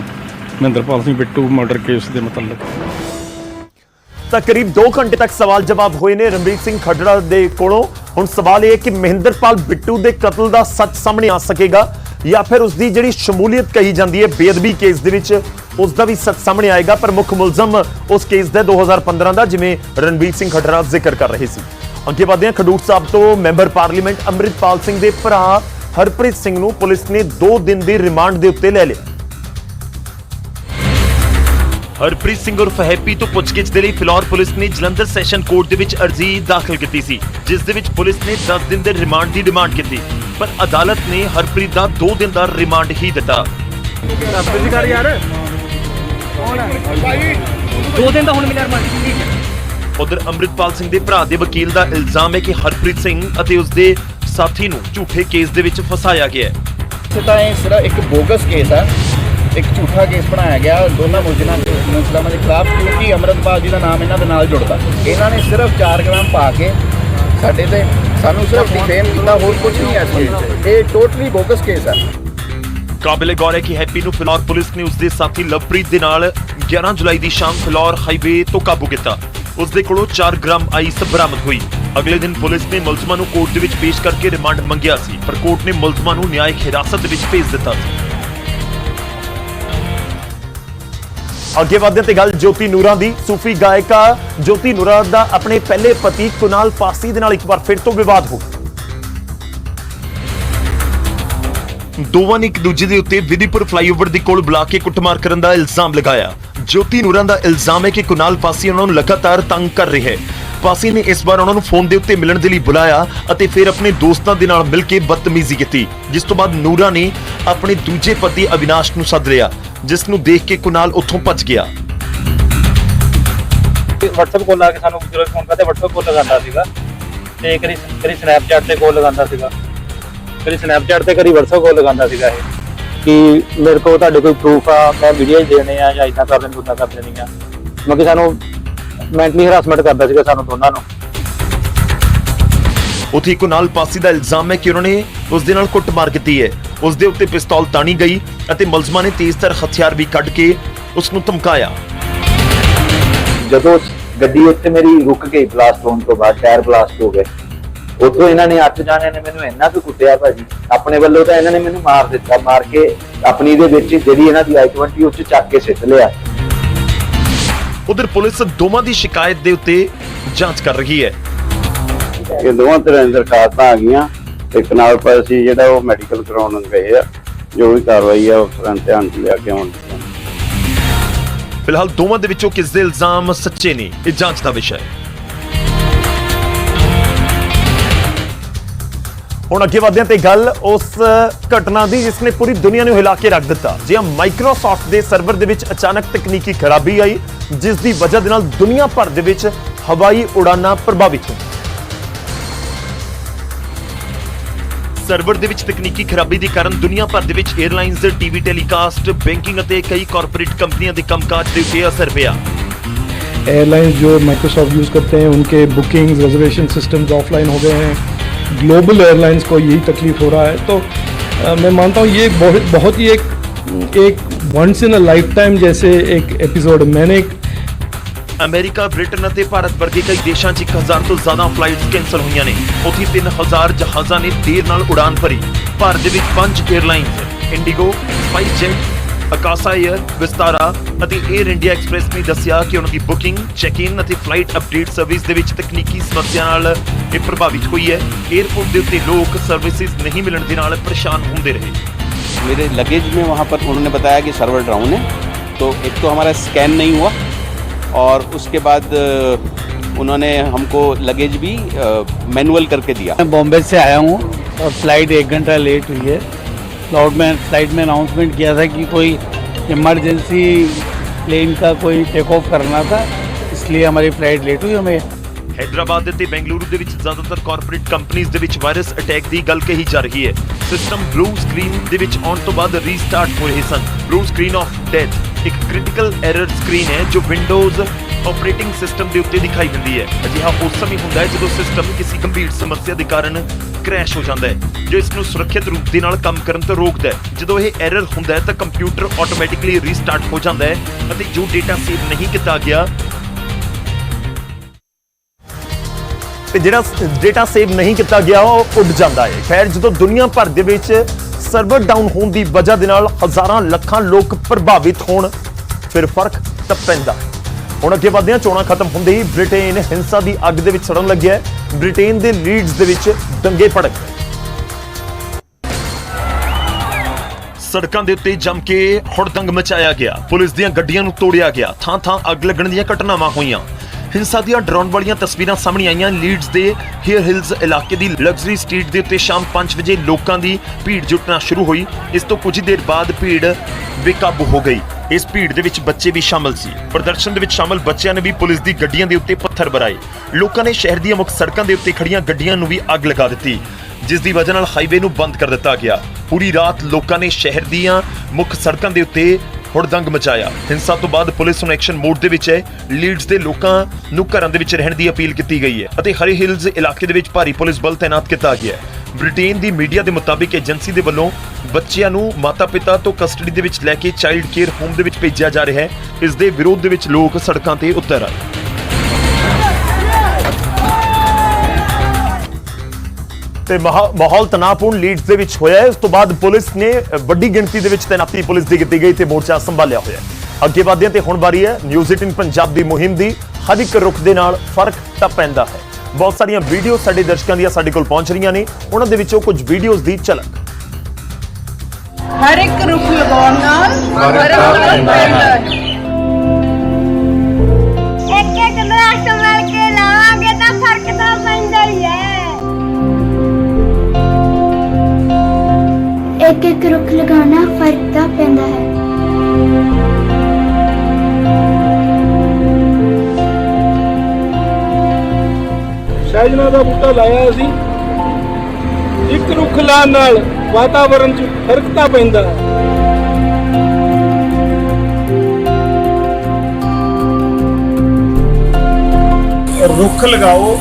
ਮਹਿੰਦਰਪਾਲ ਸਿੰਘ ਬਿੱਟੂ ਮਰਡਰ ਕੇਸ ਦੇ ਮੁਤਲਕ। ਤਾਂ ਕਰੀਬ 2 ਘੰਟੇ ਤੱਕ ਸਵਾਲ ਜਵਾਬ ਹੋਏ ਨੇ ਰਣਬੀਰ ਸਿੰਘ ਖੱਡੜਾ ਦੇ ਕੋਲੋਂ। ਹੁਣ ਸਵਾਲ ਇਹ ਹੈ ਕਿ ਮਹਿੰਦਰਪਾਲ ਬਿੱਟੂ ਦੇ ਕਤਲ ਦਾ ਸੱਚ ਸਾਹਮਣੇ ਆ ਸਕੇਗਾ ਜਾਂ ਫਿਰ ਉਸ ਦੀ ਜਿਹੜੀ ਸ਼ਮੂਲੀਅਤ ਕਹੀ ਜਾਂਦੀ ਹੈ ਬੇਅਦਬੀ ਕੇਸ ਦੇ ਵਿੱਚ? ਉਸ ਦਾ ਵੀ ਸੱਚ ਸਾਹਮਣੇ ਆਏਗਾ ਪਰ ਮੁੱਖ ਮੁਲਜ਼ਮ ਉਸ ਕੇਸ ਦਾ 2015 ਦਾ ਜਿਵੇਂ ਰਣਬੀਰ ਸਿੰਘ ਖੱਡੜਾ ਜ਼ਿਕਰ ਕਰ ਰਹੇ ਸੀ। ਅੱਗੇ ਵਧਦੇ ਹਾਂ ਖਡੂਰ ਸਾਹਿਬ ਤੋਂ ਮੈਂਬਰ ਪਾਰਲੀਮੈਂਟ ਅੰਮ੍ਰਿਤਪਾਲ ਸਿੰਘ ਦੇ ਭਰਾ ਹਰਪ੍ਰੀਤ ਸਿੰਘ ਨੂੰ ਪੁਲਿਸ ਨੇ 2 ਦਿਨ ਦੀ ਰਿਮਾਂਡ ਦੇ ਉੱਤੇ ਲੈ ਲਿਆ। ਹਰਪ੍ਰੀਤ ਸਿੰਘ ਉਰਫ ਹੈਪੀ ਤੋਂ ਪੁੱਛਗਿੱਛ ਦੇ ਲਈ ਫਿਲੌਰ ਪੁਲਿਸ ਨੇ ਜਲੰਧਰ ਸੈਸ਼ਨ ਕੋਰਟ ਦੇ ਵਿੱਚ ਅਰਜ਼ੀ ਦਾਖਲ ਕੀਤੀ ਸੀ ਜਿਸ ਦੇ ਵਿੱਚ ਪੁਲਿਸ ਨੇ 10 ਦਿਨ ਦੇ ਰਿਮਾਂਡ ਦੀ ਡਿਮਾਂਡ ਕੀਤੀ ਪਰ ਅਦਾਲਤ ਨੇ ਹਰਪ੍ਰੀਤ ਦਾ 2 ਦਿਨ ਦਾ ਰਿਮਾਂਡ ਹੀ ਦਿੱਤਾ। ਦੋ ਦਿਨ ਦਾ ਹੁਣ ਮਿਲਿਆ ਰਿਮਾਂਡ ਉਧਰ ਅੰਮ੍ਰਿਤਪਾਲ ਸਿੰਘ ਦੇ ਭਰਾ ਦੇ ਵਕੀਲ ਦਾ ਇਲਜ਼ਾਮ ਹੈ ਕਿ ਹਰਪ੍ਰੀਤ ਸਿੰਘ ਅਤੇ ਉਸ ਦੇ ਸਾਥੀ ਨੂੰ ਝੂਠੇ ਕੇਸ ਦੇ ਵਿੱਚ ਫਸਾਇਆ ਗਿਆ ਹੈ। ਵੈਸੇ ਤਾਂ ਇਹ ਸਿਰਫ ਇੱਕ ਬੋਗਸ ਕੇਸ ਆ ਇੱਕ ਝੂਠਾ ਕੇਸ ਬਣਾਇਆ ਗਿਆ ਦੋਨਾਂ ਮੁਲਜ਼ਮਾਂ ਦੇ ਮੁਸਲਮਾਨਾਂ ਦੇ ਖਿਲਾਫ ਕਿਉਂਕਿ ਅਮਰਤਪਾਲ ਜੀ ਦਾ ਨਾਮ ਇਹਨਾਂ ਦੇ ਨਾਲ ਜੁੜਦਾ। ਇਹਨਾਂ ਨੇ ਸਿਰਫ 4 ਗ੍ਰਾਮ ਪਾ ਕੇ ਸਾਡੇ ਤੇ ਸਾਨੂੰ ਸਿਰਫ ਡਿਫੇਮ ਕੀਤਾ ਹੋਰ ਕੁਝ ਨਹੀਂ ਹੈ। ਇਹ ਟੋਟਲੀ ਬੋਗਸ ਕੇਸ ਆ। ਕਾਬਿਲੇ ਗੌਰ ਹੈ ਕਿ ਹੈਪੀ ਨੂੰ ਫਿਲੌਰ ਪੁਲਿਸ ਨੇ ਉਸ ਦੇ ਸਾਥੀ ਲਵਪ੍ਰੀਤ ਦੇ ਨਾਲ 11 ਜੁਲਾਈ ਦੀ ਸ਼ਾਮ ਫਿਲੌਰ ਹਾਈਵੇ ਤੋਂ ਕਾਬੂ ਕੀਤਾ। ਉਸ ਦੇ ਕੋਲੋਂ 4 ਗ੍ਰਾਮ ਆਈਸ ਬਰਾਮਦ ਹੋਈ। ਅਗਲੇ ਦਿਨ ਪੁਲਿਸ ਨੇ ਮੁਲਜ਼ਮਾਂ ਨੂੰ ਕੋਰਟ ਦੇ ਵਿੱਚ ਪੇਸ਼ ਕਰਕੇ ਰਿਮਾਂਡ ਮੰਗਿਆ ਸੀ, ਪਰ ਕੋਰਟ ਨੇ ਮੁਲਜ਼ਮਾਂ ਨੂੰ ਨਿਆਇਕ ਹਿਰਾਸਤ ਦੇ ਵਿੱਚ ਭੇਜ ਦਿੱਤਾ ਸੀ। ਅੱਗੇ ਵਧਦੇ ਤੇ ਗੱਲ ਜੋਤੀ ਨੂਰਾ ਦੀ। ਸੂਫੀ ਗਾਇਕਾ ਜੋਤੀ ਨੂਰਾ ਦਾ ਆਪਣੇ ਪਹਿਲੇ ਪਤੀ ਕੁਨਾਲ ਪਾਸੀ ਦੇ ਨਾਲ ਇੱਕ ਵਾਰ ਫਿਰ ਤੋਂ ਵਿਵਾਦ ਹੋ ਗਿਆ। ਦੋਵਾਂ ਨੇ ਇੱਕ ਦੂਜੇ ਦੇ ਉੱਤੇ ਵਿਧੀਪੁਰ ਫਲਾਈਓਵਰ ਦੇ ਕੋਲ ਬੁਲਾ ਕੇ ਕੁੱਟਮਾਰ ਕਰਨ ਦਾ ਇਲਜ਼ਾਮ ਲਗਾਇਆ। ਜੋਤੀ ਨੂਰਾਂ ਦਾ ਇਲਜ਼ਾਮ ਹੈ ਕਿ ਕੁਨਾਲ ਪਾਸੀ ਉਹਨਾਂ ਨੂੰ ਲਗਾਤਾਰ ਤੰਗ ਕਰ ਰਿਹਾ ਹੈ। ਪਾਸੀ ਨੇ ਇਸ ਵਾਰ ਉਹਨਾਂ ਨੂੰ ਫੋਨ ਦੇ ਉੱਤੇ ਮਿਲਣ ਦੇ ਲਈ ਬੁਲਾਇਆ ਅਤੇ ਫਿਰ ਆਪਣੇ ਦੋਸਤਾਂ ਦੇ ਨਾਲ ਮਿਲ ਕੇ ਬਦਤਮੀਜ਼ੀ ਕੀਤੀ। ਜਿਸ ਤੋਂ ਬਾਅਦ ਨੂਰਾ ਨੇ ਆਪਣੇ ਦੂਜੇ ਪਤੀ ਅਵਿਨਾਸ਼ ਨੂੰ ਸੱਦ ਲਿਆ, ਜਿਸ ਨੂੰ ਦੇਖ ਕੇ ਕੁਨਾਲ ਉੱਥੋਂ ਭੱਜ ਗਿਆ। WhatsApp ਕੋਲ ਲਾ ਕੇ ਸਾਨੂੰ ਜਦੋਂ ਫੋਨ ਕਰਦੇ, WhatsApp ਕੋਲ ਲਗਾਉਂਦਾ ਸੀਗਾ ਤੇ ਕਰੀ ਕਰੀ Snapchat ਤੇ ਕੋਲ ਲਗਾਉਂਦਾ ਸੀਗਾ। ਕਰੀ Snapchat ਤੇ ਕਰੀ WhatsApp ਕੋਲ ਲਗਾਉਂਦਾ ਸੀਗਾ ਇਹ ਕਿ ਮੇਰੇ ਕੋਲ ਤੁਹਾਡੇ ਕੋਈ ਪ੍ਰੂਫ ਆ ਮੈਂ ਵੀਡੀਓ ਦੇਣੇ ਆ ਜਾਂ ਇਦਾਂ ਕਰ ਦੇਣੀ ਉਦਾਂ ਕਰ ਦੇਣੀ ਆ। ਮਤਲਬ ਕਿ ਸਾਨੂੰ ਮੈਂਟਲੀ ਹਰਾਸਮੈਂਟ ਕਰਦਾ ਸੀਗਾ ਸਾਨੂੰ ਦੋਨਾਂ ਨੂੰ। ਉਥੇ ਕੁਨਾਲ ਪਾਸੀ ਦਾ ਇਲਜ਼ਾਮ ਹੈ ਕਿ ਉਹਨਾਂ ਨੇ ਉਸ ਦੇ ਨਾਲ ਕੁੱਟਮਾਰ ਕੀਤੀ ਹੈ। ਉਸ ਦੇ ਉੱਤੇ ਪਿਸਤੌਲ ਤਾਣੀ ਗਈ ਅਤੇ ਮੁਲਜ਼ਮਾਂ ਨੇ ਤੇਜ਼ਤਰ ਹਥਿਆਰ ਵੀ ਕੱਢ ਕੇ ਉਸ ਨੂੰ ਧਮਕਾਇਆ। ਜਦੋਂ ਗੱਡੀ ਉੱਤੇ ਮੇਰੀ ਰੁਕ ਗਈ ਬਲਾਸਟ ਹੋਣ ਤੋਂ ਬਾਅਦ ਟਾਇਰ ਬਲਾਸਟ ਹੋ ਗਏ ਉਦੋਂ ਇਹਨਾਂ ਨੇ ਅੱਠ ਜਾਣਿਆਂ ਨੇ ਮੈਨੂੰ ਇੰਨਾ ਕੁ ਕੁੱਟਿਆ ਭਾਜੀ। ਆਪਣੇ ਵੱਲੋਂ ਤਾਂ ਇਹਨਾਂ ਨੇ ਮੈਨੂੰ ਮਾਰ ਦਿੱਤਾ ਮਾਰ ਕੇ ਆਪਣੀ ਦੇ ਵਿੱਚ ਜਿਹੜੀ ਇਹਨਾਂ ਦੀ i20 ਉੱਚ ਚੱਕ ਕੇ ਸਿੱਟ ਲਿਆ। ਉਧਰ ਪੁਲਿਸ ਦੋਵਾਂ ਦੀ ਸ਼ਿਕਾਇਤ ਦੇ ਉੱਤੇ ਜਾਂਚ ਕਰ ਰਹੀ ਹੈ। ਇਹ ਦੋਵਾਂ ਤਰ੍ਹਾਂ ਦੀਆਂ ਦਰਖਾਸਤਾਂ ਆ ਗਈਆਂ। ਇੱਕ ਨਾਲ ਪਰ ਅਸੀਂ ਜਿਹੜਾ ਉਹ ਮੈਡੀਕਲ ਕਰਾਉਣ ਗਏ ਆ। ਜੋ ਵੀ ਕਾਰਵਾਈ ਆ ਉਸ ਤਰ੍ਹਾਂ ਧਿਆਨ ਚ ਲਿਆ ਕੇ ਆਉਣ ਫਿਲਹਾਲ ਦੋਵਾਂ ਦੇ ਵਿੱਚੋਂ ਕਿਸ ਦੇ ਇਲਜ਼ਾਮ ਸੱਚੇ ਨੇ ਇਹ ਜਾਂਚ ਦਾ ਵਿਸ਼ਾ ਹੈ। ਹੁਣ ਅੱਗੇ ਵਧਦੇ ਹਾਂ ਤੇ ਗੱਲ ਉਸ ਘਟਨਾ ਦੀ ਜਿਸ ਨੇ ਪੂਰੀ ਦੁਨੀਆ ਨੂੰ ਹਿਲਾ ਕੇ ਰੱਖ ਦਿੱਤਾ। ਜਿਵੇਂ ਮਾਈਕਰੋਸਾਫਟ ਦੇ ਸਰਵਰ ਦੇ ਵਿੱਚ ਅਚਾਨਕ ਤਕਨੀਕੀ ਖਰਾਬੀ ਆਈ ਜਿਸ ਦੀ ਵਜ੍ਹਾ ਦੇ ਨਾਲ ਦੁਨੀਆ ਭਰ ਦੇ ਵਿੱਚ ਹਵਾਈ ਉਡਾਨਾਂ ਪ੍ਰਭਾਵਿਤ ਹੋਈਆਂ। ਸਰਵਰ ਦੇ ਵਿੱਚ ਤਕਨੀਕੀ ਖਰਾਬੀ ਦੇ ਕਾਰਨ ਦੁਨੀਆ ਭਰ ਦੇ ਵਿੱਚ 에ਅਰਲਾਈਨਸ ਦੇ ਟੀਵੀ ਟੈਲੀਕਾਸਟ ਬੈਂਕਿੰਗ ਅਤੇ ਕਈ ਕਾਰਪੋਰੇਟ ਕੰਪਨੀਆਂ ਦੇ ਕੰਮਕਾਜ ਦੇ ਉੱਤੇ ਅਸਰ ਪਿਆ। एयरलाइंस जो माइक्रोसॉफ्ट यूज़ करते हैं उनके बुकिंग्स रिजर्वेशन सिस्टम्स ऑफलाइन हो गए हैं ग्लोबल एयरलाइंस को यही तकलीफ हो रहा है। तो आ, मैं मानता हूँ ये बहुत बहुत ही एक एक once in a lifetime जैसे एक एपिसोड मैंने एक ਅਮਰੀਕਾ ਬ੍ਰਿਟਨ ਅਤੇ ਭਾਰਤ ਵਰਗੇ ਕਈ ਦੇਸ਼ਾਂ 'ਚ 1000 ਤੋਂ ਜ਼ਿਆਦਾ ਫਲਾਈਟਸ ਕੈਂਸਲ ਹੋਈਆਂ ਨੇ ਉੱਥੇ 3000 ਜਹਾਜ਼ਾਂ ਨੇ ਦੇਰ ਨਾਲ ਉਡਾਨ ਭਰੀ ਭਾਰਤ ਦੇ ਵਿੱਚ ਪੰਜ airlines IndiGo Spice Jet Akasa Air Vistara ਅਤੇ 에ਅਰ ਇੰਡੀਆ ਐਕਸਪ੍ਰੈਸ ਨੇ ਦੱਸਿਆ ਕਿ ਉਹਨਾਂ ਦੀ ਬੁਕਿੰਗ ਚੈੱਕ-ਇਨ ਅਤੇ ਫਲਾਈਟ ਅਪਡੇਟ ਸਰਵਿਸ ਦੇ ਵਿੱਚ ਤਕਨੀਕੀ ਸਮੱਸਿਆ ਨਾਲ ਇਹ ਪ੍ਰਭਾਵਿਤ ਹੋਈ ਹੈ। 에ਅਰਪੋਰਟ ਦੇ ਉੱਤੇ ਲੋਕ ਸਰਵਿਸਿਜ਼ ਨਹੀਂ ਮਿਲਣ ਦੇ ਨਾਲ ਪਰੇਸ਼ਾਨ ਹੁੰਦੇ ਰਹੇ। मेरे लगेज में वहाँ पर उन्होंने बताया कि सर्वर डाउन है तो एक तो हमारा स्कैन नहीं हुआ और उसके बाद अ, उन्होंने हमको लगेज भी मैनुअल करके दिया मैं बॉम्बे से आया हूँ और फ्लाइट एक घंटा लेट हुई है क्लाउड में फ्लाइट में अनाउंसमेंट किया था कि कोई इमरजेंसी प्लेन का कोई टेक ऑफ करना था इसलिए हमारी फ्लाइट लेट हुई हमें ਹੈਦਰਾਬਾਦ ਅਤੇ ਬੈਂਗਲੁਰੂ ਦੇ ਵਿੱਚ ਜ਼ਿਆਦਾਤਰ ਕਾਰਪੋਰੇਟ ਕੰਪਨੀਆਂ ਦੇ ਵਿੱਚ ਵਾਇਰਸ ਅਟੈਕ ਦੀ ਗੱਲ ਕਹੀ ਜਾ ਰਹੀ ਹੈ ਸਿਸਟਮ ਬਲੂ ਸਕਰੀਨ ਦੇ ਵਿੱਚ ਆਉਣ ਤੋਂ ਬਾਅਦ ਰੀਸਟਾਰਟ ਹੋ ਰਹੇ ਸਨ ਬਲੂ ਸਕਰੀਨ ਆਫ ਡੈਥ ਇੱਕ ਕ੍ਰਿਟੀਕਲ ਐਰਰ ਸਕਰੀਨ ਹੈ ਜੋ ਵਿੰਡੋਜ਼ ਆਪਰੇਟਿੰਗ ਸਿਸਟਮ ਦੇ ਉੱਤੇ ਦਿਖਾਈ ਦਿੰਦੀ ਹੈ। ਅਜਿਹਾ ਉਸ ਸਮੇਂ ਹੁੰਦਾ ਹੈ ਜਦੋਂ ਸਿਸਟਮ ਕਿਸੇ ਗੰਭੀਰ ਸਮੱਸਿਆ ਦੇ ਕਾਰਨ ਕ੍ਰੈਸ਼ ਹੋ ਜਾਂਦਾ ਹੈ। ਜੋ ਇਸ ਨੂੰ ਸੁਰੱਖਿਅਤ ਰੂਪ ਦੇ ਨਾਲ ਕੰਮ ਕਰਨ ਤੋਂ ਰੋਕਦਾ ਹੈ। ਜਦੋਂ ਇਹ ਐਰਰ ਹੁੰਦਾ ਹੈ ਤਾਂ ਕੰਪਿਊਟਰ ਆਟੋਮੈਟਿਕਲੀ ਰੀਸਟਾਰਟ ਹੋ ਜਾਂਦਾ ਹੈ ਅਤੇ ਜੋ ਡੇਟਾ ਸੇਵ ਨਹੀਂ ਕੀਤਾ ਗਿਆ, ਤੇ ਜਿਹੜਾ ਡੇਟਾ ਸੇਵ ਨਹੀਂ ਕੀਤਾ ਗਿਆ, ਉਹ ਉੱਡ ਜਾਂਦਾ ਹੈ। ਖੈਰ, ਜਦੋਂ ਦੁਨੀਆ ਭਰ ਦੇ ਵਿੱਚ ਸਰਵਰ ਡਾਊਨ ਹੋਣ ਦੀ ਵਜ੍ਹਾ ਦੇ ਨਾਲ ਹਜ਼ਾਰਾਂ ਲੱਖਾਂ ਲੋਕ ਪ੍ਰਭਾਵਿਤ ਹੋਣ, ਫਿਰ ਫ਼ਰਕ ਤਾਂ ਪੈਂਦਾ ਹੁਣ ਅੱਗੇ ਵਧਦੇ ਹਾਂ, ਚੋਣਾਂ ਖਤਮ ਹੁੰਦੇ ਹੀ ਬ੍ਰਿਟੇਨ ਹਿੰਸਾ ਦੀ ਅੱਗ ਦੇ ਵਿੱਚ ਸੜਨ ਲੱਗਿਆ ਹੈ। ਬ੍ਰਿਟੇਨ ਦੇ ਲੀਡਸ ਦੇ ਵਿੱਚ ਦੰਗੇ ਭੜਕ ਸੜਕਾਂ ਦੇ ਉੱਤੇ ਜੰਮ ਕੇ ਹੁੜਦੰਗ ਮਚਾਇਆ ਗਿਆ। ਪੁਲਿਸ ਦੀਆਂ ਗੱਡੀਆਂ ਨੂੰ ਤੋੜਿਆ ਗਿਆ। ਥਾਂ ਥਾਂ ਅੱਗ ਲੱਗਣ ਦੀਆਂ ਘਟਨਾਵਾਂ ਹੋਈਆਂ। ਹਿੰਸਾ ਦੀਆਂ ਡਰਾਉਣ ਵਾਲੀਆਂ ਤਸਵੀਰਾਂ ਸਾਹਮਣੇ ਆਈਆਂ। ਲੀਡਸ ਦੇ ਹੇਅਰ ਹਿਲਸ ਇਲਾਕੇ ਦੀ ਲਗਜ਼ਰੀ ਸਟਰੀਟ ਦੇ ਉੱਤੇ ਸ਼ਾਮ 5 ਵਜੇ ਲੋਕਾਂ ਦੀ ਭੀੜ ਜੁਟਣਾ ਸ਼ੁਰੂ ਹੋਈ। ਇਸ ਤੋਂ ਕੁਝ ਦੇਰ ਬਾਅਦ ਭੀੜ ਬੇਕਾਬੂ ਹੋ ਗਈ। ਇਸ ਭੀੜ ਦੇ ਵਿੱਚ ਬੱਚੇ ਵੀ ਸ਼ਾਮਲ ਸੀ। ਪ੍ਰਦਰਸ਼ਨ ਦੇ ਵਿੱਚ ਸ਼ਾਮਲ ਬੱਚਿਆਂ ਨੇ ਵੀ ਪੁਲਿਸ ਦੀ ਗੱਡੀਆਂ ਦੇ ਉੱਤੇ ਪੱਥਰ ਬਰਾਏ। ਲੋਕਾਂ ਨੇ ਸ਼ਹਿਰ ਦੀਆਂ ਮੁੱਖ ਸੜਕਾਂ ਦੇ ਉੱਤੇ ਖੜੀਆਂ ਗੱਡੀਆਂ ਨੂੰ ਵੀ ਅੱਗ ਲਗਾ ਦਿੱਤੀ, ਜਿਸ ਦੀ ਵਜ੍ਹਾ ਨਾਲ ਹਾਈਵੇ ਨੂੰ ਬੰਦ ਕਰ ਦਿੱਤਾ ਗਿਆ। ਪੂਰੀ ਰਾਤ ਲੋਕਾਂ ਨੇ ਸ਼ਹਿਰ ਦੀਆਂ ਮੁੱਖ ਸੜਕਾਂ ਦੇ ਉੱਤੇ ਹੁੜਦੰਗ ਮਚਾਇਆ। ਹਿੰਸਾ ਤੋਂ ਬਾਅਦ ਪੁਲਿਸ ਹੁਣ ਐਕਸ਼ਨ ਮੋਡ ਦੇ ਵਿੱਚ ਹੈ। ਲੀਡਸ ਦੇ ਲੋਕਾਂ ਨੂੰ ਘਰਾਂ ਦੇ ਵਿੱਚ ਰਹਿਣ ਦੀ ਅਪੀਲ ਕੀਤੀ ਗਈ ਹੈ ਅਤੇ ਹਰੀ ਹਿਲਜ਼ ਇਲਾਕੇ ਦੇ ਵਿੱਚ ਭਾਰੀ ਪੁਲਿਸ ਬਲ ਤਾਇਨਾਤ ਕੀਤਾ ਗਿਆ ਹੈ। ਬ੍ਰਿਟੇਨ ਦੀ ਮੀਡੀਆ ਦੇ ਮੁਤਾਬਿਕ ਏਜੰਸੀ ਦੇ ਵੱਲੋਂ ਬੱਚਿਆਂ ਨੂੰ ਮਾਤਾ-ਪਿਤਾ ਤੋਂ ਕਸਟਡੀ ਦੇ ਵਿੱਚ ਲੈ ਕੇ ਚਾਈਲਡ ਕੇਅਰ ਹੋਮ ਦੇ ਵਿੱਚ ਭੇਜਿਆ ਜਾ ਰਿਹਾ ਹੈ। ਇਸ ਦੇ ਵਿਰੋਧ ਦੇ ਵਿੱਚ ਲੋਕ ਸੜਕਾਂ ਤੇ ਉਤਰ ਆਏ। ਤੇ ਮਹਾ- ਮਾਹੌਲ ਤਣਾਅਪੂਰਨ ਲੀਡਸ ਦੇ ਵਿੱਚ ਹੋਇਆ ਹੈ। ਉਸ ਤੋਂ ਬਾਅਦ ਪੁਲਿਸ ਨੇ ਵੱਡੀ ਗਿਣਤੀ ਦੇ ਵਿੱਚ ਤੈਨਾਤੀ ਪੁਲਿਸ ਦੀ ਕੀਤੀ ਗਈ ਤੇ ਮੋਰਚਾ ਸੰਭਾਲਿਆ ਹੋਇਆ ਹੈ। ਅੱਗੇ ਵਧਦੇ ਹਾਂ ਤੇ ਹੁਣ ਵਾਰੀ ਹੈ ਨਿਊਜ਼ 18 ਪੰਜਾਬ ਦੀ ਮੁਹਿੰਮ ਦੀ। ਹਰ ਇੱਕ ਰੁਖ ਦੇ ਨਾਲ ਫ਼ਰਕ ਤਾਂ ਪੈਂਦਾ ਹੈ। ਬਹੁਤ ਸਾਰੀਆਂ ਵੀਡੀਓ ਸਾਡੇ ਦਰਸ਼ਕਾਂ ਦੀਆਂ ਸਾਡੇ ਕੋਲ ਪਹੁੰਚ ਰਹੀਆਂ ਨੇ। ਉਹਨਾਂ ਦੇ ਵਿੱਚੋਂ ਕੁਝ ਵੀਡੀਓਜ਼ ਦੀ ਝਲਕ। ਹਰ ਇੱਕ ਰੁੱਖ ਲਗਾਉਣ ਨਾਲ ਫ਼ਰਕ ਪੈਂਦਾ ਹੈ। ਇੱਕ ਇੱਕ ਇੱਕ ਇੱਕ ਰੁੱਖ ਲਗਾਉਣਾ ਫ਼ਰਕ ਤਾਂ ਪੈਂਦਾ ਹੈ। ਸਹਿਜਨਾ ਦਾ ਬੂਟਾ ਲਾਇਆ ਸੀ। ਇੱਕ ਰੁੱਖ ਲਾਉਣ ਨਾਲ ਵਾਤਾਵਰਣ 'ਚ ਫ਼ਰਕ ਤਾਂ ਪੈਂਦਾ ਰੁੱਖ ਲਗਾਓ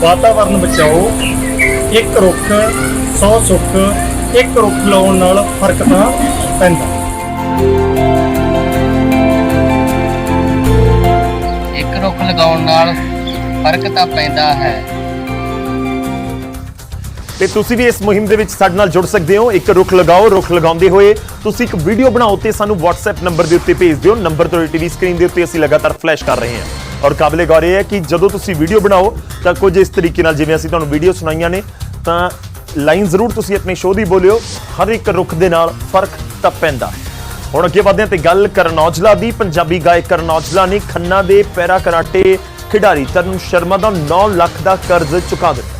ਵਾਤਾਵਰਣ ਬਚਾਓ ਇੱਕ ਰੁੱਖ 100 ਸੁੱਖ ਇੱਕ ਰੁੱਖ ਲਾਉਣ ਨਾਲ ਫ਼ਰਕ ਤਾਂ ਪੈਂਦਾ। ਇੱਕ ਰੁੱਖ ਲਗਾਉਣ ਨਾਲ ਫ਼ਰਕ ਤਾਂ ਪੈਂਦਾ ਹੈ। ਤੇ ਤੁਸੀਂ ਵੀ ਇਸ ਮੁਹਿੰਮ ਦੇ ਵਿੱਚ ਸਾਡੇ ਨਾਲ ਜੁੜ ਸਕਦੇ ਹੋ। ਇੱਕ ਰੁੱਖ ਲਗਾਓ ਰੁੱਖ ਲਗਾਉਂਦੇ ਹੋਏ ਤੁਸੀਂ ਇੱਕ ਵੀਡੀਓ ਬਣਾਓ ਤੇ ਸਾਨੂੰ WhatsApp ਨੰਬਰ ਦੇ ਉੱਤੇ ਭੇਜ ਦਿਓ। ਨੰਬਰ ਤੁਹਾਡੀ ਟੀਵੀ ਸਕਰੀਨ ਦੇ ਉੱਤੇ ਅਸੀਂ ਲਗਾਤਾਰ ਫਲੈਸ਼ ਕਰ ਰਹੇ ਹਾਂ। ਔਰ ਕਾਬਲੇ ਗੌਰ ਇਹ ਹੈ ਕਿ ਜਦੋਂ ਤੁਸੀਂ ਵੀਡੀਓ ਬਣਾਓ ਤਾਂ ਕੁਝ ਇਸ ਤਰੀਕੇ ਨਾਲ ਜਿਵੇਂ ਅਸੀਂ ਤੁਹਾਨੂੰ ਵੀਡੀਓ ਸੁਣਾਈਆਂ ਨੇ ਤਾਂ ਲਾਈਨ ਜ਼ਰੂਰ ਤੁਸੀਂ ਆਪਣੇ ਸ਼ੋਅ ਦੀ ਬੋਲਿਓ। ਹਰ ਇੱਕ ਰੁੱਖ ਦੇ ਨਾਲ ਫ਼ਰਕ ਤਾਂ ਪੈਂਦਾ। ਹੁਣ ਅੱਗੇ ਵਧਦੇ ਹਾਂ ਤੇ ਗੱਲ ਕਰਨ ਔਜਲਾ ਦੀ। ਪੰਜਾਬੀ ਗਾਇਕ ਕਰਨ ਔਜਲਾ ਨੇ ਖੰਨਾ ਦੇ ਪੈਰਾ ਕਰਾਟੇ ਖਿਡਾਰੀ ਤਰੁਣ ਸ਼ਰਮਾ ਦਾ 9 ਲੱਖ ਦਾ ਕਰਜ਼ ਚੁਕਾ ਦਿੱਤਾ।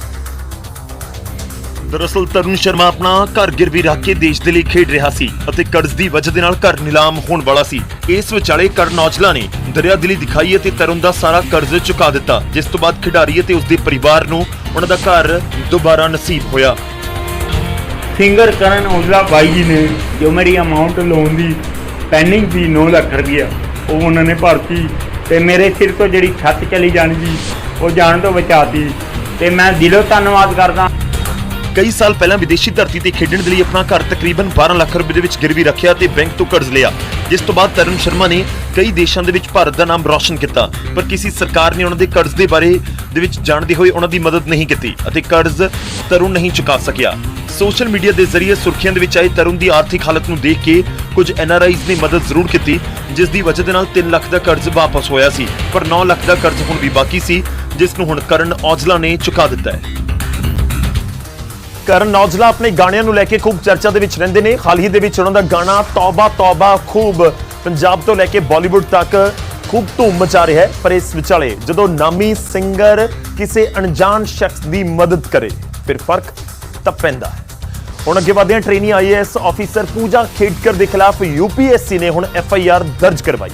ਦਰਅਸਲ ਤਰੁਣ ਸ਼ਰਮਾ ਆਪਣਾ ਘਰ ਗਿਰਵੀ ਰੱਖ ਕੇ ਦੇਸ਼ ਦੇ ਲਈ ਖੇਡ ਰਿਹਾ ਸੀ ਅਤੇ ਕਰਜ਼ ਦੀ ਵਜ੍ਹਾ ਦੇ ਨਾਲ ਘਰ ਨਿਲਾਮ ਹੋਣ ਵਾਲਾ ਸੀ। ਇਸ ਵਿਚਾਲੇ ਕਰਨ ਔਜਲਾ ਨੇ ਦਰਿਆਦਿਲੀ ਦਿਖਾਈ ਅਤੇ ਤਰੁਣ ਦਾ ਸਾਰਾ ਕਰਜ਼ ਚੁਕਾ ਦਿੱਤਾ, ਜਿਸ ਤੋਂ ਬਾਅਦ ਖਿਡਾਰੀ ਅਤੇ ਉਸ ਦੇ ਪਰਿਵਾਰ ਨੂੰ ਉਹਨਾਂ ਦਾ ਘਰ ਦੁਬਾਰਾ ਨਸੀਬ ਹੋਇਆ। ਸਿੰਗਰ ਕਰਨ ਔਜਲਾ ਬਾਈ ਜੀ ਨੇ ਜੋ ਮੇਰੀ ਅਮਾਉਂਟ ਲੋਨ ਦੀ ਪੈਨਿੰਗ ਸੀ 9 ਲੱਖ ਰੁਪਇਆ ਉਹ ਉਹਨਾਂ ਨੇ ਭਰਤੀ ਤੇ ਮੇਰੇ ਸਿਰ ਤੋਂ ਜਿਹੜੀ ਛੱਤ ਚਲੀ ਜਾਣੀ ਸੀ ਉਹ ਜਾਣ ਤੋਂ ਬਚਾਤੀ। ਤੇ ਮੈਂ ਦਿਲੋਂ ਧੰਨਵਾਦ ਕਰਦਾ ਕਈ ਸਾਲ ਪਹਿਲਾਂ ਵਿਦੇਸ਼ੀ ਧਰਤੀ ਤੇ ਖੇਡਣ ਦੇ ਲਈ ਆਪਣਾ ਘਰ ਤਕਰੀਬਨ 12 ਲੱਖ ਰੁਪਏ ਦੇ ਵਿੱਚ ਗਿਰਵੀ ਰੱਖਿਆ ਤੇ ਬੈਂਕ ਤੋਂ ਕਰਜ਼ ਲਿਆ। ਜਿਸ ਤੋਂ ਬਾਅਦ ਤਰੁਣ ਸ਼ਰਮਾ ਨੇ ਕਈ ਦੇਸ਼ਾਂ ਦੇ ਵਿੱਚ ਭਾਰਤ ਦਾ ਨਾਮ ਰੌਸ਼ਨ ਕੀਤਾ, ਪਰ ਕਿਸੇ ਸਰਕਾਰ ਨੇ ਉਹਨਾਂ ਦੇ ਕਰਜ਼ ਦੇ ਬਾਰੇ ਦੇ ਵਿੱਚ ਜਾਣਦੇ ਹੋਏ ਉਹਨਾਂ ਦੀ ਮਦਦ ਨਹੀਂ ਕੀਤੀ ਅਤੇ ਕਰਜ਼ ਤਰੁਣ ਨਹੀਂ ਚੁਕਾ ਸਕਿਆ। ਸੋਸ਼ਲ ਮੀਡੀਆ ਦੇ ਜ਼ਰੀਏ ਸੁਰਖੀਆਂ ਦੇ ਵਿੱਚ ਆਏ ਤਰੁਣ ਦੀ ਆਰਥਿਕ ਹਾਲਤ ਨੂੰ ਦੇਖ ਕੇ ਕੁਝ ਐਨਆਰਆਈਜ਼ ਨੇ ਮਦਦ ਜ਼ਰੂਰ ਕੀਤੀ, ਜਿਸ ਦੀ ਵਜ੍ਹਾ ਦੇ ਨਾਲ 3 ਲੱਖ ਦਾ ਕਰਜ਼ ਵਾਪਸ ਹੋਇਆ ਸੀ, ਪਰ 9 ਲੱਖ ਦਾ ਕਰਜ਼ ਹੁਣ ਵੀ ਬਾਕੀ ਸੀ, ਜਿਸ ਨੂੰ ਹੁਣ ਕਰਨ ਔਜਲਾ ਨੇ ਚੁਕਾ ਦਿੱਤਾ ਹੈ। ਕਰਨ ਨੌਜਲਾ ਆਪਣੇ ਗਾਣਿਆਂ ਨੂੰ ਲੈ ਕੇ ਖੂਬ ਚਰਚਾ ਦੇ ਵਿੱਚ ਰਹਿੰਦੇ ਨੇ। ਹਾਲ ਹੀ ਦੇ ਵਿੱਚ ਉਹਨਾਂ ਦਾ ਗਾਣਾ ਤੌਬਾ ਤੌਬਾ ਖੂਬ ਪੰਜਾਬ ਤੋਂ ਲੈ ਕੇ ਬਾਲੀਵੁੱਡ ਤੱਕ ਖੂਬ ਧੂਮ ਮਚਾ ਰਿਹਾ ਹੈ। ਪਰ ਇਸ ਵਿਚਾਲੇ ਜਦੋਂ ਨਾਮੀ ਸਿੰਗਰ ਕਿਸੇ ਅਣਜਾਣ ਸ਼ਖਸ ਦੀ ਮਦਦ ਕਰੇ, ਫਿਰ ਫ਼ਰਕ ਤਾਂ ਪੈਂਦਾ ਹੈ। ਹੁਣ ਅੱਗੇ ਵਧਦੇ ਹਾਂ। Trainee IAS officer Pooja Khedkar ਦੇ ਖਿਲਾਫ ਯੂਪੀਐਸਸੀ ਨੇ ਹੁਣ ਐਫਆਈਆਰ ਦਰਜ ਕਰਵਾਈ।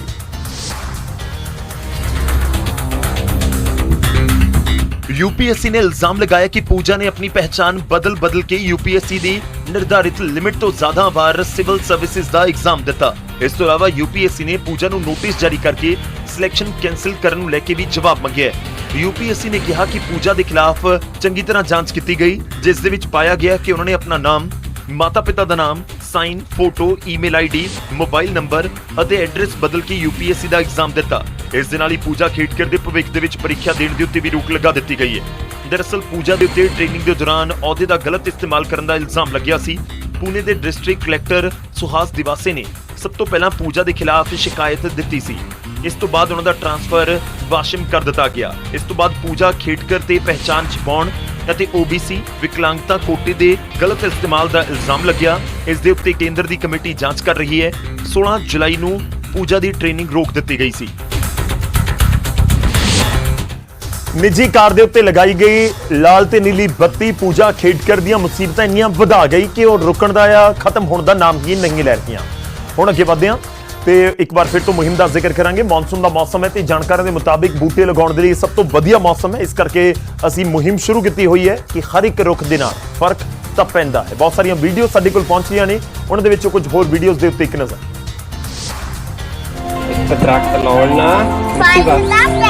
यूपीएससी ने इल्जाम लगाया कि पूजा ने अपनी पहचान बदल बदल के यूपीएससी ਦੀ ਨਿਰਧਾਰਿਤ ਲਿਮਿਟ ਤੋਂ ਜ਼ਿਆਦਾ ਵਾਰ ਸਿਵਲ ਸਰਵਿਸਿਜ਼ ਦਾ ਐਗਜ਼ਾਮ ਦਿੱਤਾ ਇਸ ਤੋਂ ਇਲਾਵਾ ਯੂਪੀਐਸਸੀ ਨੇ ਪੂਜਾ ਨੂੰ ਨੋਟਿਸ ਜਾਰੀ ਕਰਕੇ ਸਿਲੈਕਸ਼ਨ ਕੈਨਸਲ ਕਰਨ ਨੂੰ ਲੈ ਕੇ ਵੀ ਜਵਾਬ ਮੰਗਿਆ ਹੈ ਯੂਪੀਐਸਸੀ ਨੇ ਕਿਹਾ ਕਿ ਪੂਜਾ ਦੇ ਖਿਲਾਫ ਚੰਗੀ ਤਰ੍ਹਾਂ ਜਾਂਚ ਕੀਤੀ ਗਈ ਜਿਸ ਦੇ ਵਿੱਚ ਪਾਇਆ ਗਿਆ ਕਿ ਉਹਨਾਂ ਨੇ ਆਪਣਾ ਨਾਮ ਮਾਤਾ-ਪਿਤਾ ਦਾ ਨਾਮ sign photo email ID mobile number ਅਤੇ ਐਡਰੈਸ ਬਦਲ ਕੇ ਯੂਪੀਐਸਸੀ ਦਾ ਐਗਜ਼ਾਮ ਦਿੱਤਾ ਇਸ ਦੇ ਨਾਲ ਹੀ ਪੂਜਾ ਖੇਡਕਰ ਦੇ ਭਵਿੱਖ ਦੇ ਵਿੱਚ ਪ੍ਰੀਖਿਆ ਦੇਣ ਦੇ ਉੱਤੇ ਵੀ ਰੋਕ ਲਗਾ ਦਿੱਤੀ ਗਈ ਹੈ। ਦਰਅਸਲ, ਪੂਜਾ ਦੇ ਉੱਤੇ ਟ੍ਰੇਨਿੰਗ ਦੇ ਦੌਰਾਨ ਅਹੁਦੇ ਦਾ ਗਲਤ ਇਸਤੇਮਾਲ ਕਰਨ ਦਾ ਇਲਜ਼ਾਮ ਲੱਗਿਆ ਸੀ। ਪੁਣੇ ਦੇ ਡਿਸਟ੍ਰਿਕਟ ਕਲੈਕਟਰ ਸੁਹਾਸ ਦਿਵਾਸੇ ਨੇ ਸਭ ਤੋਂ ਪਹਿਲਾਂ ਪੂਜਾ ਦੇ ਖਿਲਾਫ ਸ਼ਿਕਾਇਤ ਦਿੱਤੀ ਸੀ। ਇਸ ਤੋਂ ਬਾਅਦ ਉਹਨਾਂ ਦਾ ਟ੍ਰਾਂਸਫਰ ਵਾਸ਼ਿਮ ਕਰ ਦਿੱਤਾ ਗਿਆ। ਇਸ ਤੋਂ ਬਾਅਦ ਪੂਜਾ ਖੇਡਕਰ ਤੇ ਪਹਿਚਾਨ ਛਪਾਉਣ ਅਤੇ OBC ਵਿਕਲਾਂਗਤਾ ਕੋਟੇ ਦੇ ਗਲਤ ਇਸਤੇਮਾਲ ਦਾ ਇਲਜ਼ਾਮ ਲੱਗਿਆ। ਇਸ ਦੇ ਉੱਤੇ ਕੇਂਦਰ ਦੀ ਕਮੇਟੀ ਜਾਂਚ ਕਰ ਰਹੀ ਹੈ। 16 ਜੁਲਾਈ ਨੂੰ ਪੂਜਾ ਦੀ ਟ੍ਰੇਨਿੰਗ ਰੋਕ ਦਿੱਤੀ ਗਈ ਸੀ। ਨਿੱਜੀ ਕਾਰ ਦੇ ਉੱਤੇ ਲਗਾਈ ਗਈ ਲਾਲ ਤੇ ਨੀਲੀ ਬੱਤੀ ਪੂਜਾ ਖੇਡਕਰ ਦੀਆਂ ਮੁਸੀਬਤਾਂ ਇੰਨੀਆਂ ਵਧਾ ਗਈ ਕਿ ਉਹ ਰੁਕਣ ਦਾ ਜਾਂ ਖਤਮ ਹੋਣ ਦਾ ਨਾਮ ਹੀ ਨਹੀਂ ਲੈ ਰਹੀਆਂ। ਹੁਣ ਅੱਗੇ ਵਧਦੇ ਹਾਂ ਤੇ ਇੱਕ ਵਾਰ ਫਿਰ ਤੋਂ ਮੁਹਿੰਮ ਦਾ ਜ਼ਿਕਰ ਕਰਾਂਗੇ। ਮੌਨਸੂਨ ਦਾ ਮੌਸਮ ਹੈ ਤੇ ਜਾਣਕਾਰਾਂ ਦੇ ਮੁਤਾਬਿਕ ਬੂਟੇ ਲਗਾਉਣ ਦੇ ਲਈ ਸਭ ਤੋਂ ਵਧੀਆ ਮੌਸਮ ਹੈ। ਇਸ ਕਰਕੇ ਅਸੀਂ ਮੁਹਿੰਮ ਸ਼ੁਰੂ ਕੀਤੀ ਹੋਈ ਹੈ ਕਿ ਹਰ ਇੱਕ ਰੁੱਖ ਦੇ ਨਾਲ ਫ਼ਰਕ ਤਾਂ ਪੈਂਦਾ ਹੈ। ਬਹੁਤ ਸਾਰੀਆਂ ਵੀਡੀਓ ਸਾਡੇ ਕੋਲ ਪਹੁੰਚ ਰਹੀਆਂ ਨੇ। ਉਹਨਾਂ ਦੇ ਵਿੱਚੋਂ ਕੁਝ ਹੋਰ ਵੀਡੀਓਜ਼ ਦੇ ਉੱਤੇ ਇੱਕ ਨਜ਼ਰ। ਦਰਖਤ ਲਾਉਣ ਨਾਲ ਆ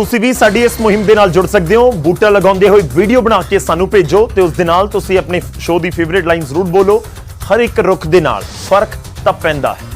ਤੁਸੀਂ ਵੀ ਸਾਡੀ ਇਸ ਮੁਹਿੰਮ ਦੇ ਨਾਲ ਜੁੜ ਸਕਦੇ ਹੋ। ਬੂਟਾ ਲਗਾਉਂਦੇ ਹੋਏ ਵੀਡੀਓ ਬਣਾ ਕੇ ਸਾਨੂੰ ਭੇਜੋ ਤੇ ਉਸ ਦੇ ਨਾਲ ਤੁਸੀਂ ਆਪਣੇ ਸ਼ੋਅ ਦੀ ਫੇਵਰਿਟ ਲਾਈਨ ਜ਼ਰੂਰ ਬੋਲੋ। ਹਰ ਇੱਕ ਰੁੱਖ ਦੇ ਨਾਲ ਫ਼ਰਕ ਤਾਂ ਪੈਂਦਾ ਹੈ।